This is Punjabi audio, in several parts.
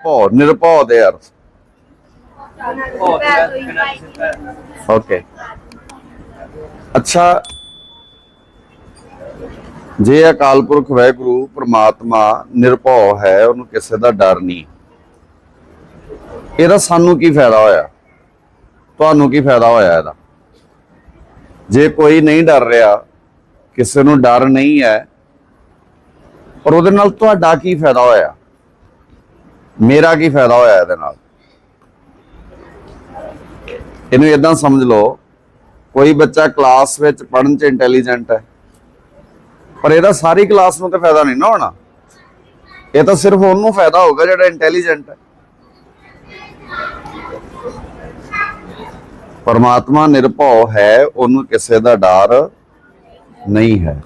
ਭਉ ਨਿਰਭਉ ਦੇ ਅਰਥ। ਓਕੇ ਅੱਛਾ। ਜੇ ਅਕਾਲ ਪੁਰਖ ਵਾਹਿਗੁਰੂ ਪ੍ਰਮਾਤਮਾ ਨਿਰਭਉ ਹੈ, ਉਹਨੂੰ ਕਿਸੇ ਦਾ ਡਰ ਨਹੀਂ। ਇਹਦਾ ਸਾਨੂੰ ਕੀ ਫਾਇਦਾ ਹੋਇਆ? ਤੁਹਾਨੂੰ ਕੀ ਫਾਇਦਾ ਹੋਇਆ ਇਹਦਾ? ਜੇ ਕੋਈ ਨਹੀਂ ਡਰ ਰਿਹਾ, ਕਿਸੇ ਨੂੰ ਡਰ ਨਹੀਂ ਹੈ, ਪਰ ਉਹਦੇ ਨਾਲ ਤੁਹਾਡਾ ਕੀ ਫਾਇਦਾ ਹੋਇਆ? ਮੇਰਾ ਕੀ ਫਾਇਦਾ ਹੋਇਆ ਇਹਦੇ ਨਾਲ? ਇਹਨੂੰ ਇਦਾਂ ਸਮਝ ਲਓ, ਕੋਈ ਬੱਚਾ ਕਲਾਸ ਵਿੱਚ ਪੜ੍ਹਨ ਚ ਇੰਟੈਲੀਜੈਂਟ ਹੈ, ਪਰ ਇਹਦਾ ਸਾਰੀ ਕਲਾਸ ਨੂੰ ਤਾਂ ਫਾਇਦਾ ਨਹੀਂ ਨਾ ਹੋਣਾ। ਇਹ ਤਾਂ ਸਿਰਫ ਉਹਨੂੰ ਫਾਇਦਾ ਹੋਊਗਾ ਜਿਹੜਾ ਇੰਟੈਲੀਜੈਂਟ ਹੈ। ਪਰਮਾਤਮਾ ਨਿਰਭਉ ਹੈ, ਉਹਨੂੰ ਕਿਸੇ ਦਾ ਡਰ ਨਹੀਂ ਹੈ।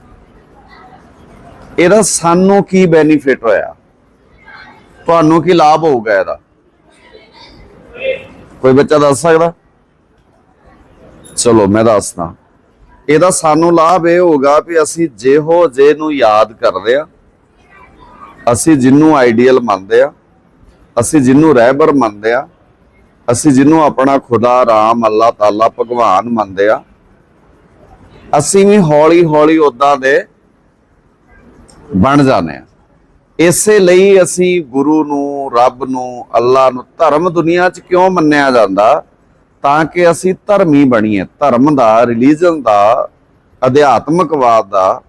ਇਹਦਾ ਸਾਨੂੰ ਕੀ ਬੈਨੀਫਿਟ ਹੋਇਆ? ਤੁਹਾਨੂੰ ਕੀ ਲਾਭ ਹੋਊਗਾ ਇਹਦਾ? ਕੋਈ ਬੱਚਾ ਦੱਸ ਸਕਦਾ? ਚਲੋ, ਮੈਂ ਦੱਸਦਾ। ਇਹਦਾ ਸਾਨੂੰ ਲਾਭ ਇਹ ਹੋਗਾ ਵੀ ਅਸੀਂ ਜਿਹੋ ਜੇ ਨੂੰ ਯਾਦ ਕਰਦੇ ਆ, ਅਸੀਂ ਜਿਹਨੂੰ ਆਈਡੀਅਲ ਮੰਨਦੇ ਆ, ਅਸੀਂ ਜਿਹਨੂੰ ਰਹਿਬਰ ਮੰਨਦੇ ਆ, ਅਸੀਂ ਜਿਹਨੂੰ ਆਪਣਾ ਖੁਦਾ, ਰਾਮ, ਅੱਲਾਹ ਤਾਲਾ, ਭਗਵਾਨ ਮੰਨਦੇ ਆ, ਅਸੀਂ ਵੀ ਹੌਲੀ ਹੌਲੀ ਉਦਾਂ ਦੇ ਬਣ ਜਾਂਦੇ ਆ। ਇਸੇ ਲਈ ਅਸੀਂ ਗੁਰੂ ਨੂੰ, ਰੱਬ ਨੂੰ ਅੱਲਾ ਨੂੰ ਧਰਮ ਦੁਨੀਆ 'ਚ ਕਿਉਂ ਮੰਨਿਆ ਜਾਂਦਾ? ਤਾਂ ਕਿ ਅਸੀਂ ਧਰਮੀ ਬਣੀਏ। ਧਰਮ ਦਾ ਰਿਲੀਜਨ ਦਾ, ਅਧਿਆਤਮਕਵਾਦ ਦਾ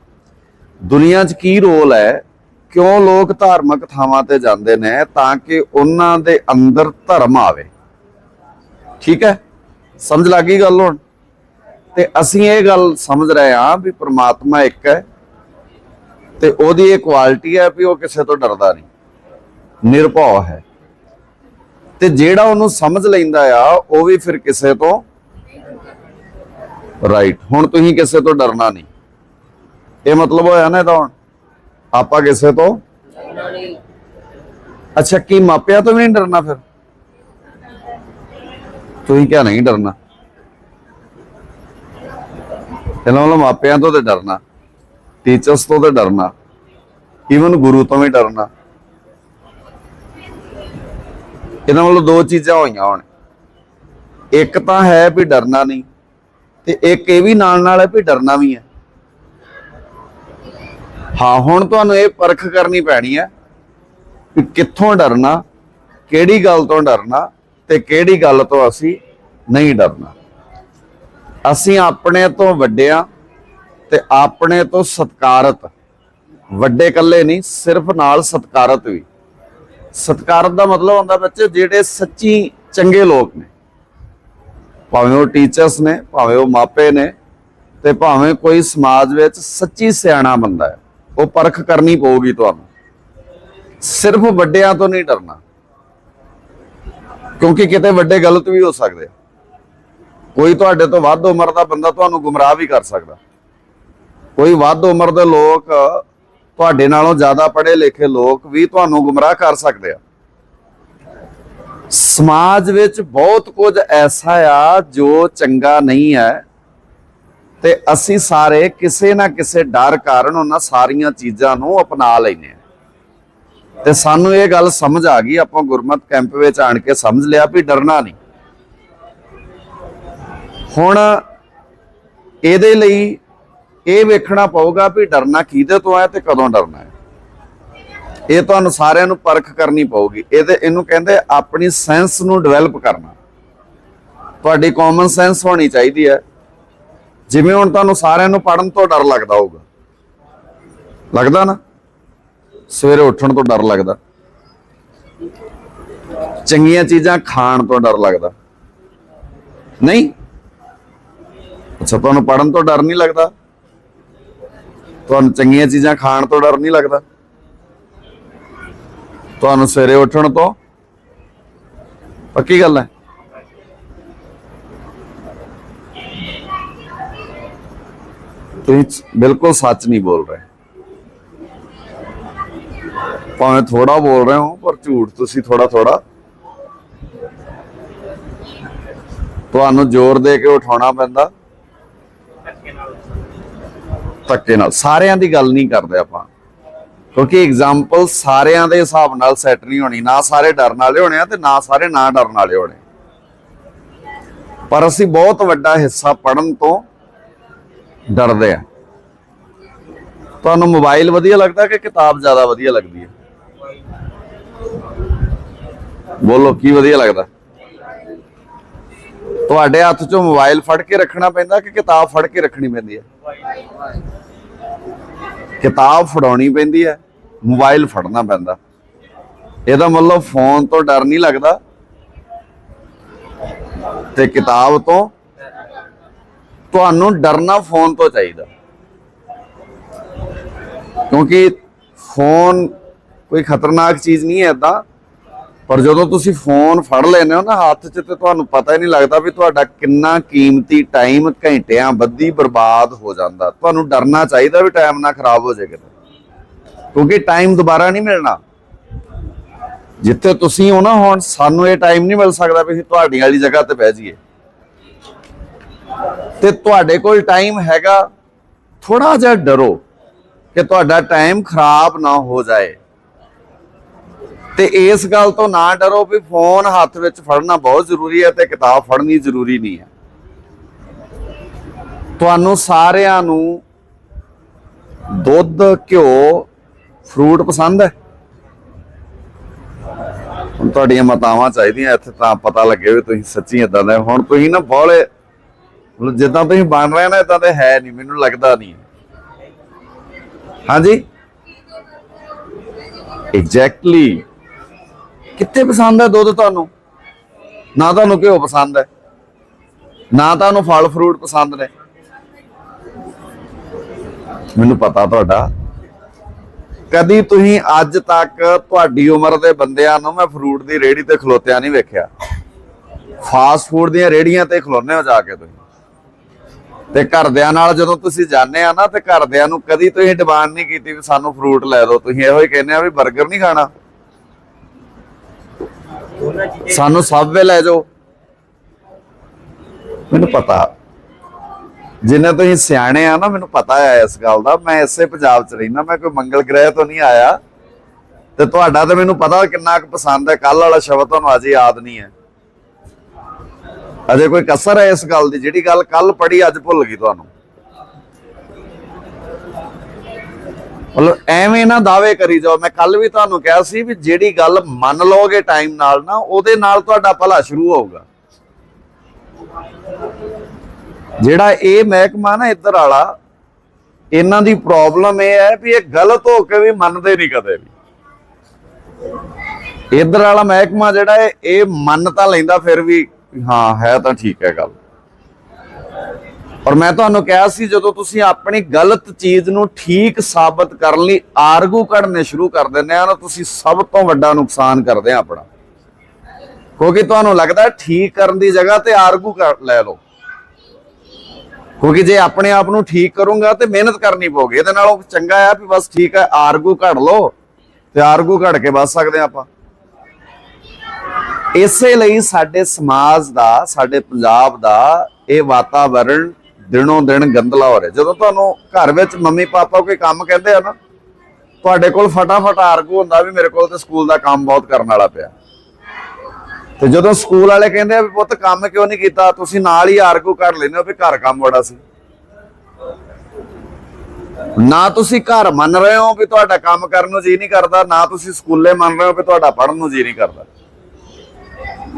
ਦੁਨੀਆ 'ਚ ਕੀ ਰੋਲ ਹੈ? ਕਿਉਂ ਲੋਕ ਧਾਰਮਿਕ ਥਾਵਾਂ ਤੇ ਜਾਂਦੇ ਨੇ ਤਾਂ ਕਿ ਉਹਨਾਂ ਦੇ ਅੰਦਰ ਧਰਮ ਆਵੇ? ਠੀਕ ਹੈ? ਸਮਝ ਲੱਗੀ ਗੱਲ ਹੁਣ? ਤੇ ਅਸੀਂ ਇਹ ਗੱਲ ਸਮਝ ਰਹੇ ਹਾਂ ਵੀ ਪ੍ਰਮਾਤਮਾ ਇੱਕ ਹੈ। ਤੇ ਉਹਦੀ ਇਹ ਕੁਆਲਿਟੀ ਹੈ ਵੀ ਉਹ ਕਿਸੇ ਤੋਂ ਡਰਦਾ ਨਹੀਂ। ਨਿਰਭਉ ਹੈ। ਤੇ ਜਿਹੜਾ ਉਹਨੂੰ ਸਮਝ ਲੈਂਦਾ ਆ, ਉਹ ਵੀ ਫਿਰ ਕਿਸੇ ਤੋਂ ਰਾਈਟ ਹੁਣ ਤੁਸੀਂ ਕਿਸੇ ਤੋਂ ਡਰਨਾ ਨਹੀਂ। ਇਹ ਮਤਲਬ ਹੋਇਆ ਨਾ ਇਹਦਾ ਹੁਣ। ਆਪਾਂ ਕਿਸੇ ਤੋਂ ਅੱਛਾ, ਕੀ ਮਾਪਿਆਂ ਤੋਂ ਵੀ ਨਹੀਂ ਡਰਨਾ ਫਿਰ? ਤੁਸੀਂ ਕਿਹਾ ਨਹੀਂ ਡਰਨਾ? ਇਹਨਾਂ ਵੱਲੋਂ ਮਾਪਿਆਂ ਤੋਂ ਤੇ ਡਰਨਾ। ਟੀਚਰਸ ਤੋਂ ਤਾਂ ਡਰਨਾ। ਈਵਨ ਗੁਰੂ ਤੋਂ ਵੀ ਡਰਨਾ। ਇਹਨਾਂ ਵੱਲੋਂ ਦੋ ਚੀਜ਼ਾਂ ਹੋਈਆਂ ਹੁਣ। ਇੱਕ ਤਾਂ ਹੈ ਵੀ ਡਰਨਾ ਨਹੀਂ, ਤੇ ਇੱਕ ਇਹ ਵੀ ਨਾਲ ਨਾਲ ਹੈ ਵੀ ਡਰਨਾ ਵੀ ਹੈ। ਹਾਂ, ਹੁਣ ਤੁਹਾਨੂੰ ਇਹ ਪਰਖ ਕਰਨੀ ਪੈਣੀ ਹੈ ਕਿ ਕਿੱਥੋਂ ਡਰਨਾ, ਕਿਹੜੀ ਗੱਲ ਤੋਂ ਡਰਨਾ ਤੇ ਕਿਹੜੀ ਗੱਲ ਤੋਂ ਅਸੀਂ ਨਹੀਂ ਡਰਨਾ। ਅਸੀਂ ਆਪਣੇ ਤੋਂ ਵੱਡਿਆਂ ਤੇ ਆਪਣੇ ਤੋਂ ਸਤਕਾਰਤ। ਵੱਡੇ ਇਕੱਲੇ ਨਹੀਂ, ਸਿਰਫ ਨਾਲ ਸਤਕਾਰਤ ਵੀ। ਸਤਕਾਰਤ ਦਾ ਮਤਲਬ ਹੁੰਦਾ ਬੱਚੇ ਜਿਹੜੇ ਸੱਚੀ ਚੰਗੇ ਲੋਕ ਨੇ। ਭਾਵੇਂ ਉਹ ਟੀਚਰਸ ਨੇ, ਭਾਵੇਂ ਉਹ ਮਾਪੇ ਨੇ ਤੇ ਭਾਵੇਂ ਕੋਈ ਸਮਾਜ ਵਿੱਚ ਸੱਚੀ ਸਿਆਣਾ ਬੰਦਾ ਹੈ, ਉਹ ਪਰਖ ਕਰਨੀ ਪਊਗੀ ਤੁਹਾਨੂੰ। ਸਿਰਫ ਵੱਡਿਆਂ ਤੋਂ ਨਹੀਂ ਡਰਨਾ। ਕਿਉਂਕਿ ਕਿਤੇ ਵੱਡੇ ਗਲਤ ਵੀ ਹੋ ਸਕਦੇ ਕੋਈ ਤੁਹਾਡੇ ਤੋਂ ਵੱਧ ਉਮਰ ਦਾ ਬੰਦਾ ਤੁਹਾਨੂੰ ਗੁੰਮਰਾਹ ਵੀ ਕਰ ਸਕਦਾ। ਕੋਈ ਵੱਧ ਉਮਰ ਦੇ ਲੋਕ ਤੁਹਾਡੇ ਨਾਲੋਂ ਜ਼ਿਆਦਾ ਪੜ੍ਹੇ ਲਿਖੇ ਲੋਕ ਵੀ ਤੁਹਾਨੂੰ ਗੁੰਮਰਾਹ ਕਰ ਸਕਦੇ ਆ। ਸਮਾਜ ਵਿੱਚ ਬਹੁਤ ਕੁਝ ਐਸਾ ਆ ਜੋ ਚੰਗਾ ਨਹੀਂ ਹੈ ਤੇ ਅਸੀਂ ਸਾਰੇ ਕਿਸੇ ਨਾ ਕਿਸੇ ਡਰ ਕਾਰਨ ਉਹਨਾਂ ਸਾਰੀਆਂ ਚੀਜ਼ਾਂ ਨੂੰ ਅਪਣਾ ਲੈਨੇ ਆ ਤੇ ਸਾਨੂੰ ਇਹ ਗੱਲ ਸਮਝ ਆ ਗਈ, ਆਪਾਂ ਗੁਰਮਤ ਕੈਂਪ ਵਿੱਚ ਆਣ ਕੇ ਸਮਝ ਲਿਆ ਵੀ ਡਰਨਾ ਨਹੀਂ। ਹੁਣ ਇਹਦੇ ਲਈ ਇਹ ਵੇਖਣਾ ਪਊਗਾ ਵੀ ਡਰਨਾ ਕਿਹਦੇ ਤੋਂ ਹੈ ਤੇ ਕਦੋਂ ਡਰਨਾ ਹੈ। ਇਹ ਤੁਹਾਨੂੰ ਸਾਰਿਆਂ ਨੂੰ ਪਰਖ ਕਰਨੀ ਪਊਗੀ। ਇਹਦੇ ਇਹਨੂੰ ਕਹਿੰਦੇ ਆਪਣੀ ਸੈਂਸ ਨੂੰ ਡਿਵੈਲਪ ਕਰਨਾ। ਤੁਹਾਡੀ ਕਾਮਨ ਸੈਂਸ ਹੋਣੀ ਚਾਹੀਦੀ ਹੈ। ਜਿਵੇਂ ਹੁਣ ਤੁਹਾਨੂੰ ਸਾਰਿਆਂ ਨੂੰ ਪੜਨ ਤੋਂ ਡਰ ਲੱਗਦਾ ਹੋਊਗਾ। ਲੱਗਦਾ ਨਾ? ਸਵੇਰੇ ਉੱਠਣ ਤੋਂ ਡਰ ਲੱਗਦਾ। ਚੰਗੀਆਂ ਚੀਜ਼ਾਂ ਖਾਣ ਤੋਂ ਡਰ ਲੱਗਦਾ। ਨਹੀਂ? ਅੱਛਾ, ਤੁਹਾਨੂੰ ਪੜਨ ਤੋਂ ਡਰ ਨਹੀਂ ਲੱਗਦਾ? ਤੁਹਾਨੂੰ ਚੰਗੀਆਂ ਚੀਜ਼ਾਂ ਖਾਣ ਤੋਂ ਡਰ ਨਹੀਂ ਲੱਗਦਾ। ਤੁਹਾਨੂੰ ਸਵੇਰੇ ਉੱਠਣ ਤੋਂ ਪੱਕੀ ਗੱਲ ਹੈ। ਤੁਸੀਂ ਬਿਲਕੁਲ ਸੱਚ ਨਹੀਂ ਬੋਲ ਰਹੇ। ਭਾਵੇਂ ਥੋੜਾ ਬੋਲ ਰਹੇ ਹੋ, ਪਰ ਝੂਠ ਤੁਸੀਂ ਥੋੜਾ ਥੋੜਾ ਤੁਹਾਨੂੰ ਜ਼ੋਰ ਦੇ ਕੇ ਉਠਾਉਣਾ ਪੈਂਦਾ। ਧੱਕੇ ਨਾਲ। ਸਾਰਿਆਂ ਦੀ ਗੱਲ ਨਹੀਂ ਕਰਦੇ ਆਪਾਂ। ਕਿਉਂਕਿ ਐਗਜ਼ਾਮਪਲ ਸਾਰਿਆਂ ਦੇ ਹਿਸਾਬ ਨਾਲ ਸੈੱਟ ਨਹੀਂ ਹੋਣੀ। ਨਾ ਸਾਰੇ ਡਰਨ ਵਾਲੇ ਹੋਣੇ ਆ ਤੇ ਨਾ ਸਾਰੇ ਨਾ ਡਰਨ ਵਾਲੇ ਹੋਣੇ। ਪਰ ਅਸੀਂ ਬਹੁਤ ਵੱਡਾ ਹਿੱਸਾ ਪੜਨ ਤੋਂ ਡਰਦੇ ਆ। ਤੁਹਾਨੂੰ ਮੋਬਾਈਲ ਵਧੀਆ ਲੱਗਦਾ ਕਿ ਕਿਤਾਬ ਜ਼ਿਆਦਾ ਵਧੀਆ ਲੱਗਦੀ ਹੈ? ਬੋਲੋ, ਕੀ ਵਧੀਆ ਲੱਗਦਾ? ਤੁਹਾਡੇ ਹੱਥ 'ਚੋਂ ਮੋਬਾਈਲ ਫੜ ਕੇ ਰੱਖਣਾ ਪੈਂਦਾ ਕਿ ਕਿਤਾਬ ਫੜ ਕੇ ਰੱਖਣੀ ਪੈਂਦੀ ਹੈ? ਕਿਤਾਬ ਫੜਾਉਣੀ ਪੈਂਦੀ ਹੈ, ਮੋਬਾਈਲ ਫੜਨਾ ਪੈਂਦਾ। ਇਹਦਾ ਮਤਲਬ ਫੋਨ ਤੋਂ ਡਰ ਨਹੀਂ ਲੱਗਦਾ? ਤੇ ਕਿਤਾਬ ਤੋਂ ਤੁਹਾਨੂੰ ਡਰਨਾ ਫੋਨ ਤੋਂ ਚਾਹੀਦਾ। ਕਿਉਂਕਿ ਫੋਨ ਕੋਈ ਖਤਰਨਾਕ ਚੀਜ਼ ਨਹੀਂ ਹੈ ਏਦਾਂ। ਪਰ ਜਦੋਂ ਤੁਸੀਂ ਫੋਨ ਫੜ ਲੈਂਦੇ ਹੋ ਨਾ ਹੱਥ 'ਚ ਤੇ ਤੁਹਾਨੂੰ ਪਤਾ ਹੀ ਨਹੀਂ ਲੱਗਦਾ ਵੀ ਤੁਹਾਡਾ ਕਿੰਨਾ ਕੀਮਤੀ ਟਾਈਮ ਘੰਟਿਆਂ ਬੱਧੀ ਬਰਬਾਦ ਹੋ ਜਾਂਦਾ। ਤੁਹਾਨੂੰ ਡਰਨਾ ਚਾਹੀਦਾ ਵੀ ਟਾਈਮ ਨਾ ਖਰਾਬ ਹੋ ਜਾਏ ਕਿਤੇ। ਕਿਉਂਕਿ ਟਾਈਮ ਦੁਬਾਰਾ ਨਹੀਂ ਮਿਲਣਾ। ਜਿੱਥੇ ਤੁਸੀਂ ਹੋ ਨਾ ਹੁਣ, ਸਾਨੂੰ ਇਹ ਟਾਈਮ ਨਹੀਂ ਮਿਲ ਸਕਦਾ ਵੀ ਅਸੀਂ ਤੁਹਾਡੀ ਵਾਲੀ ਜਗ੍ਹਾ ਤੇ ਬਹਿ ਜਾਈਏ। ਤੇ ਤੁਹਾਡੇ ਕੋਲ ਟਾਈਮ ਹੈਗਾ ਥੋੜਾ ਜਿਹਾ ਡਰੋ ਕਿ ਤੁਹਾਡਾ ਟਾਈਮ ਖਰਾਬ ਨਾ ਹੋ ਜਾਏ। ਤੇ ਇਸ ਗੱਲ ਤੋਂ ਨਾ ਡਰੋ ਵੀ ਫੋਨ ਹੱਥ ਵਿੱਚ ਫੜਨਾ ਬਹੁਤ ਜ਼ਰੂਰੀ ਹੈ ਤੇ ਕਿਤਾਬ ਫੜਨੀ ਜ਼ਰੂਰੀ ਨਹੀਂ ਹੈ। ਤੁਹਾਨੂੰ ਸਾਰਿਆਂ ਨੂੰ ਦੁੱਧ, ਘਿਓ, ਫਰੂਟ ਪਸੰਦ ਹੈ? ਹੁਣ ਤੁਹਾਡੀਆਂ ਮਤਾਵਾਂ ਚਾਹੀਦੀਆਂ ਇੱਥੇ ਤਾਂ ਪਤਾ ਲੱਗੇ ਵੀ ਤੁਸੀਂ ਸੱਚੀ ਇਦਾਂ ਦੇ ਹੁਣ ਤੁਸੀਂ ਨਾ ਬੋਲੇ, ਮਤਲਬ ਜਿੱਦਾਂ ਤੁਸੀਂ ਬਣ ਰਹੇ ਨਾ ਇਦਾਂ ਤੇ ਹੈ ਨਹੀਂ, ਮੈਨੂੰ ਲੱਗਦਾ ਨਹੀਂ। ਹਾਂਜੀ? ਐਗਜ਼ੈਕਟਲੀ ਕਿੱਥੇ ਪਸੰਦ ਹੈ ਦੁੱਧ ਤੁਹਾਨੂੰ? ਨਾ ਤੁਹਾਨੂੰ ਘਿਓ ਪਸੰਦ ਹੈ। ਨਾ ਤੁਹਾਨੂੰ ਫਲ ਫਰੂਟ ਪਸੰਦ ਨੇ। ਮੈਨੂੰ ਪਤਾ ਤੁਹਾਡਾ। ਕਦੀ ਤੁਸੀਂ ਅੱਜ ਤੱਕ ਤੁਹਾਡੀ ਉਮਰ ਦੇ ਬੰਦਿਆਂ ਨੂੰ ਮੈਂ ਫਰੂਟ ਦੀ ਰੇੜੀ ਤੇ ਖਲੋਤਿਆ ਨਹੀਂ ਵੇਖਿਆ। ਫਾਸਟ ਫੂਡ ਦੀਆਂ ਰੇੜੀਆਂ ਤੇ ਖਲੋਨੇ ਹੋ ਜਾ ਕੇ ਤੁਸੀਂ। ਤੇ ਘਰਦਿਆਂ ਨਾਲ ਜਦੋਂ ਤੁਸੀਂ ਜਾਂਦੇ ਆ ਨਾ, ਤੇ ਘਰਦਿਆਂ ਨੂੰ ਕਦੀ ਤੁਸੀਂ ਡਿਮਾਂਡ ਨਹੀਂ ਕੀਤੀ ਵੀ ਸਾਨੂੰ ਫਰੂਟ ਲੈ ਦਿਓ। ਤੁਸੀਂ ਇਹੋ ਹੀ ਕਹਿੰਦੇ ਆ ਵੀ 버ਗਰ ਨਹੀਂ ਖਾਣਾ। ਸਾਨੂੰ ਸਭ ਸਬਵੇ ਲੈ ਜਾਓ। ਮੈਨੂੰ ਪਤਾ। ਜਿੰਨੇ ਤੁਸੀਂ ਸਿਆਣੇ ਆ ਨਾ, ਮੈਨੂੰ ਪਤਾ ਹੈ ਇਸ ਗੱਲ ਦਾ। ਮੈਂ ਇਸੇ ਪੰਜਾਬ 'ਚ ਰਹਿਣਾ ਮੈਂ ਕੋਈ ਮੰਗਲ ਗ੍ਰਹਿ ਤੋਂ ਨਹੀਂ ਆਇਆ। ਤੇ ਤੁਹਾਡਾ ਤੇ ਮੈਨੂੰ ਪਤਾ ਕਿੰਨਾ ਕੁ ਪਸੰਦ ਹੈ। ਕੱਲ ਵਾਲਾ ਸ਼ਬਦ ਤੁਹਾਨੂੰ ਅਜੇ ਯਾਦ ਨਹੀਂ ਹੈ। ਅਜੇ ਕੋਈ ਕਸਰ ਹੈ ਇਸ ਗੱਲ ਦੀ, ਜਿਹੜੀ ਗੱਲ ਕੱਲ ਪੜੀ ਅੱਜ ਭੁੱਲ ਗਈ ਤੁਹਾਨੂੰ। ਮਤਲਬ ਐਵੇਂ ਨਾ ਦਾਅਵੇ ਕਰੀ ਜਾਓ। ਮੈਂ ਕੱਲ ਵੀ ਤੁਹਾਨੂੰ ਕਿਹਾ ਸੀ ਵੀ ਜਿਹੜੀ ਗੱਲ ਮੰਨ ਲਓਗੇ ਟਾਈਮ ਨਾਲ ਨਾ, ਉਹਦੇ ਨਾਲ ਤੁਹਾਡਾ ਭਲਾ ਸ਼ੁਰੂ ਹੋਊਗਾ। ਜਿਹੜਾ ਇਹ ਮਹਿਕਮਾ ਨਾ ਇੱਧਰ ਵਾਲਾ, ਇਹਨਾਂ ਦੀ ਪ੍ਰੋਬਲਮ ਇਹ ਹੈ ਵੀ ਇਹ ਗਲਤ ਹੋ ਕੇ ਵੀ ਮੰਨਦੇ ਨਹੀਂ ਕਦੇ ਵੀ। ਇੱਧਰ ਵਾਲਾ ਮਹਿਕਮਾ ਜਿਹੜਾ ਇਹ ਮੰਨ ਤਾਂ ਲੈਂਦਾ ਫਿਰ ਵੀ, ਹਾਂ, ਹੈ ਤਾਂ ਠੀਕ ਹੈ ਗੱਲ। ਔਰ ਮੈਂ ਤੁਹਾਨੂੰ ਕਿਹਾ ਸੀ, ਜਦੋਂ ਤੁਸੀਂ ਆਪਣੀ ਗਲਤ ਚੀਜ਼ ਨੂੰ ਠੀਕ ਸਾਬਤ ਕਰਨ ਲਈ ਆਰਗੂ ਕਰਨੇ ਸ਼ੁਰੂ ਕਰ ਦਿੰਦੇ ਆ ਨਾ ਤੁਸੀਂ ਸਭ ਤੋਂ ਵੱਡਾ ਨੁਕਸਾਨ ਕਰਦੇ ਆ ਆਪਣਾ। ਕਿਉਂਕਿ ਤੁਹਾਨੂੰ ਲੱਗਦਾ ਠੀਕ ਕਰਨ ਦੀ ਜਗ੍ਹਾ ਤੇ ਆਰਗੂ ਕਰ ਲੈ ਲਓ। ਕਿਉਂਕਿ ਜੇ ਆਪਣੇ ਆਪ ਨੂੰ ਠੀਕ ਕਰੂੰਗਾ ਤੇ ਮਿਹਨਤ ਕਰਨੀ ਪਊਗੀ। ਇਹਦੇ ਨਾਲੋਂ ਚੰਗਾ ਆ ਵੀ ਬਸ ਠੀਕ ਹੈ ਆਰਗੂ ਘੜ ਲਓ ਤੇ ਆਰਗੂ ਘੜ ਕੇ ਬਚ ਸਕਦੇ ਹਾਂ ਆਪਾਂ। ਇਸੇ ਲਈ ਸਾਡੇ ਸਮਾਜ ਦਾ, ਸਾਡੇ ਪੰਜਾਬ ਦਾ ਇਹ ਵਾਤਾਵਰਣ ਦਿਨੋਂ ਦਿਨ ਗੰਦਲਾ ਹੋ ਰਿਹਾ। ਜਦੋਂ ਤੁਹਾਨੂੰ ਘਰ ਵਿੱਚ ਮੰਮੀ ਪਾਪਾ ਕੋਈ ਕੰਮ ਕਹਿੰਦੇ ਆ ਨਾ, ਤੁਹਾਡੇ ਕੋਲ ਫਟਾਫਟ ਆਰਗੂ ਹੁੰਦਾ ਵੀ ਮੇਰੇ ਕੋਲ ਤੇ ਸਕੂਲ ਦਾ ਕੰਮ ਬਹੁਤ ਕਰਨ ਵਾਲਾ ਪਿਆ। ਤੇ ਜਦੋਂ ਸਕੂਲ ਵਾਲੇ ਕਹਿੰਦੇ ਆ ਵੀ ਪੁੱਤ ਕੰਮ ਕਿਉਂ ਨਹੀਂ ਕੀਤਾ, ਤੁਸੀਂ ਨਾਲ ਹੀ ਆਰਗੂ ਕਰ ਲੈਂਦੇ ਹੋ ਵੀ ਘਰ ਕੰਮ ਬੜਾ ਸੀ। ਨਾ ਤੁਸੀਂ ਘਰ ਮੰਨ ਰਹੇ ਹੋ ਵੀ ਤੁਹਾਡਾ ਕੰਮ ਕਰਨ ਨੂੰ ਜੀ ਨਹੀਂ ਕਰਦਾ, ਨਾ ਤੁਸੀਂ ਸਕੂਲੇ ਮੰਨ ਰਹੇ ਹੋ ਵੀ ਤੁਹਾਡਾ ਪੜ੍ਹਨ ਨੂੰ ਜੀ ਨਹੀਂ ਕਰਦਾ।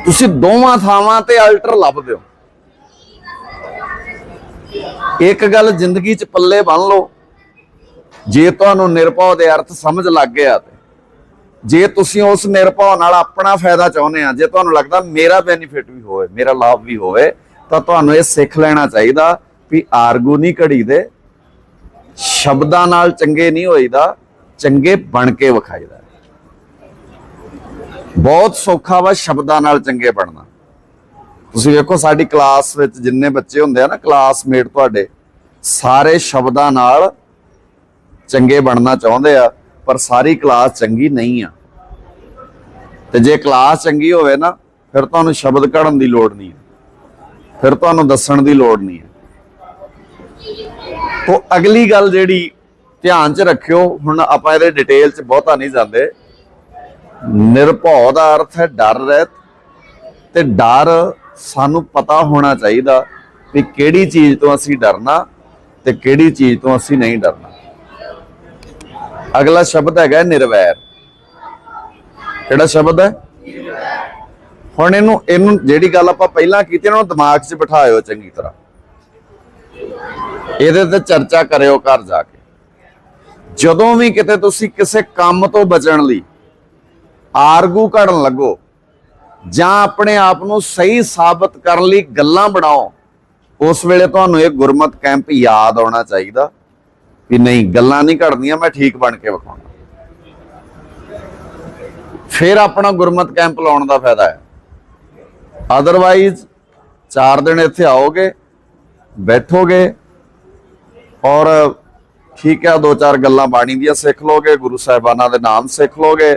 ਤੁਸੀਂ ਦੋਵਾਂ ਥਾਵਾਂ ਤੇ ਅਲਟਰ ਲੱਭਦੇ ਹੋ। ਇੱਕ ਗੱਲ ਜ਼ਿੰਦਗੀ 'ਚ ਪੱਲੇ ਬੰਨ ਲਓ। ਜੇ ਤੁਹਾਨੂੰ ਨਿਰਭਉ ਦੇ ਅਰਥ ਸਮਝ ਲੱਗ ਗਿਆ ਤੇ। ਜੇ ਤੁਸੀਂ ਉਸ ਨਿਰਭਉ ਨਾਲ ਆਪਣਾ ਫਾਇਦਾ ਚਾਹੁੰਦੇ ਆ, ਜੇ ਤੁਹਾਨੂੰ ਲੱਗਦਾ ਮੇਰਾ ਬੈਨੀਫਿਟ ਵੀ ਹੋਵੇ, ਮੇਰਾ ਲਾਭ ਵੀ ਹੋਵੇ, ਤਾਂ ਤੁਹਾਨੂੰ ਇਹ ਸਿੱਖ ਲੈਣਾ ਚਾਹੀਦਾ ਵੀ ਆਰਗੂ ਨਹੀਂ ਘੜੀ ਦੇ ਸ਼ਬਦਾਂ ਨਾਲ ਚੰਗੇ ਨਹੀਂ ਹੋਈਦਾ, ਚੰਗੇ ਬਣ ਕੇ ਵਿਖਾਈਦਾ। ਬਹੁਤ ਸੌਖਾ ਵਾ ਸ਼ਬਦਾਂ ਨਾਲ ਚੰਗੇ ਬਣਨਾ। ਤੁਸੀਂ ਵੇਖੋ ਸਾਡੀ ਕਲਾਸ ਵਿੱਚ ਜਿੰਨੇ ਬੱਚੇ ਹੁੰਦੇ ਆ ਨਾ ਕਲਾਸਮੇਟ ਤੁਹਾਡੇ, ਸਾਰੇ ਸ਼ਬਦਾਂ ਨਾਲ ਚੰਗੇ ਬਣਨਾ ਚਾਹੁੰਦੇ ਆ, ਪਰ ਸਾਰੀ ਕਲਾਸ ਚੰਗੀ ਨਹੀਂ ਆ। ਤੇ ਜੇ ਕਲਾਸ ਚੰਗੀ ਹੋਵੇ ਨਾ, ਫਿਰ ਤੁਹਾਨੂੰ ਸ਼ਬਦ ਕਢਣ ਦੀ ਲੋੜ ਨਹੀਂ ਹੈ ਫਿਰ ਤੁਹਾਨੂੰ ਦੱਸਣ ਦੀ ਲੋੜ ਨਹੀਂ ਹੈ ਉਹ ਅਗਲੀ ਗੱਲ ਜਿਹੜੀ ਧਿਆਨ 'ਚ ਰੱਖਿਓ, ਹੁਣ ਆਪਾਂ ਇਹਦੇ ਡਿਟੇਲ 'ਚ ਬਹੁਤਾ ਨਹੀਂ ਜਾਂਦੇ। ਨਿਰਭਉ ਦਾ ਅਰਥ ਹੈ ਡਰ ਰਹਿਤ ਤੇ ਡਰ ਸਾਨੂੰ ਪਤਾ ਹੋਣਾ ਚਾਹੀਦਾ ਵੀ ਕਿਹੜੀ ਚੀਜ਼ ਤੋਂ ਅਸੀਂ ਡਰਨਾ ਤੇ ਕਿਹੜੀ ਚੀਜ਼ ਤੋਂ ਅਸੀਂ ਨਹੀਂ ਡਰਨਾ। ਅਗਲਾ ਸ਼ਬਦ ਹੈਗਾ ਨਿਰਵੈਰ। ਕਿਹੜਾ ਸ਼ਬਦ ਹੈ? ਹੁਣ ਇਹਨੂੰ ਇਹਨੂੰ ਜਿਹੜੀ ਗੱਲ ਆਪਾਂ ਪਹਿਲਾਂ ਕੀਤੀ ਇਹਨਾਂ ਨੂੰ ਦਿਮਾਗ 'ਚ ਬਿਠਾਇਓ ਚੰਗੀ ਤਰ੍ਹਾਂ। ਇਹਦੇ ਤੇ ਚਰਚਾ ਕਰਿਓ ਘਰ ਜਾ ਕੇ। ਜਦੋਂ ਵੀ ਕਿਤੇ ਤੁਸੀਂ ਕਿਸੇ ਕੰਮ ਤੋਂ ਬਚਣ ਲਈ ਆਰਗੂ ਕਰਨ ਲੱਗੋ ਜਾਂ ਆਪਣੇ ਆਪ ਨੂੰ ਸਹੀ ਸਾਬਤ ਕਰਨ ਲਈ ਗੱਲਾਂ ਬਣਾਓ, ਉਸ ਵੇਲੇ ਤੁਹਾਨੂੰ ਇਹ ਗੁਰਮਤ ਕੈਂਪ ਯਾਦ ਆਉਣਾ ਚਾਹੀਦਾ ਵੀ ਨਹੀਂ, ਗੱਲਾਂ ਨਹੀਂ ਘੜਨੀਆਂ ਮੈਂ ਠੀਕ ਬਣ ਕੇ ਵਿਖਾਉਣਾ। ਫਿਰ ਆਪਣਾ ਗੁਰਮਤ ਕੈਂਪ ਲਾਉਣ ਦਾ ਫਾਇਦਾ ਹੈ। ਅਦਰਵਾਈਜ਼ 4 ਦਿਨ ਇੱਥੇ ਆਓਗੇ, ਬੈਠੋਗੇ ਔਰ ਠੀਕ ਹੈ, ਦੋ ਚਾਰ ਗੱਲਾਂ ਬਾਣੀ ਦੀਆਂ ਸਿੱਖ ਲੋਗੇ, ਗੁਰੂ ਸਾਹਿਬਾਨਾਂ ਦੇ ਨਾਮ ਸਿੱਖ ਲੋਗੇ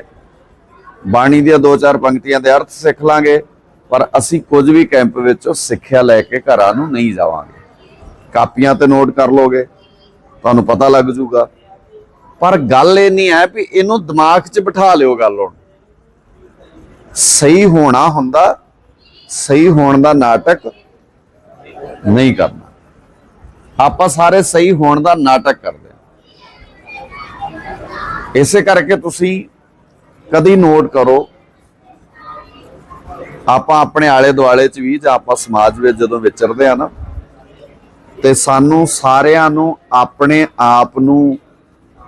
ਬਾਣੀ ਦੀਆਂ ਦੋ ਚਾਰ ਪੰਕਤੀਆਂ ਦੇ ਅਰਥ ਸਿੱਖ ਲਾਂਗੇ, ਪਰ ਅਸੀਂ ਕੁਝ ਵੀ ਕੈਂਪ ਵਿੱਚੋਂ ਸਿੱਖਿਆ ਲੈ ਕੇ ਘਰਾਂ ਨੂੰ ਨਹੀਂ ਜਾਵਾਂਗੇ। ਕਾਪੀਆਂ ਤੇ ਨੋਟ ਕਰ ਲੋਗੇ, ਤੁਹਾਨੂੰ ਪਤਾ ਲੱਗ ਜੂਗਾ। ਪਰ ਗੱਲ ਇਹ ਨਹੀਂ ਹੈ ਵੀ ਇਹਨੂੰ ਦਿਮਾਗ 'ਚ ਬਿਠਾ ਲਿਓ ਗੱਲ ਹੁਣ। ਸਹੀ ਹੋਣਾ ਹੁੰਦਾ, ਸਹੀ ਹੋਣ ਦਾ ਨਾਟਕ ਨਹੀਂ ਕਰਨਾ। ਆਪਾਂ ਸਾਰੇ ਸਹੀ ਹੋਣ ਦਾ ਨਾਟਕ ਕਰਦੇ ਇਸੇ ਕਰਕੇ ਤੁਸੀਂ ਕਦੀ ਨੋਟ ਕਰੋ। ਆਪਾਂ ਆਪਣੇ ਆਲੇ ਦੁਆਲੇ ਚ ਵੀ ਜਾਂ ਆਪਾਂ ਸਮਾਜ ਵਿੱਚ ਜਦੋਂ ਵਿਚਰਦੇ ਆ ਨਾ, ਤੇ ਸਾਨੂੰ ਸਾਰਿਆਂ ਨੂੰ ਆਪਣੇ ਆਪ ਨੂੰ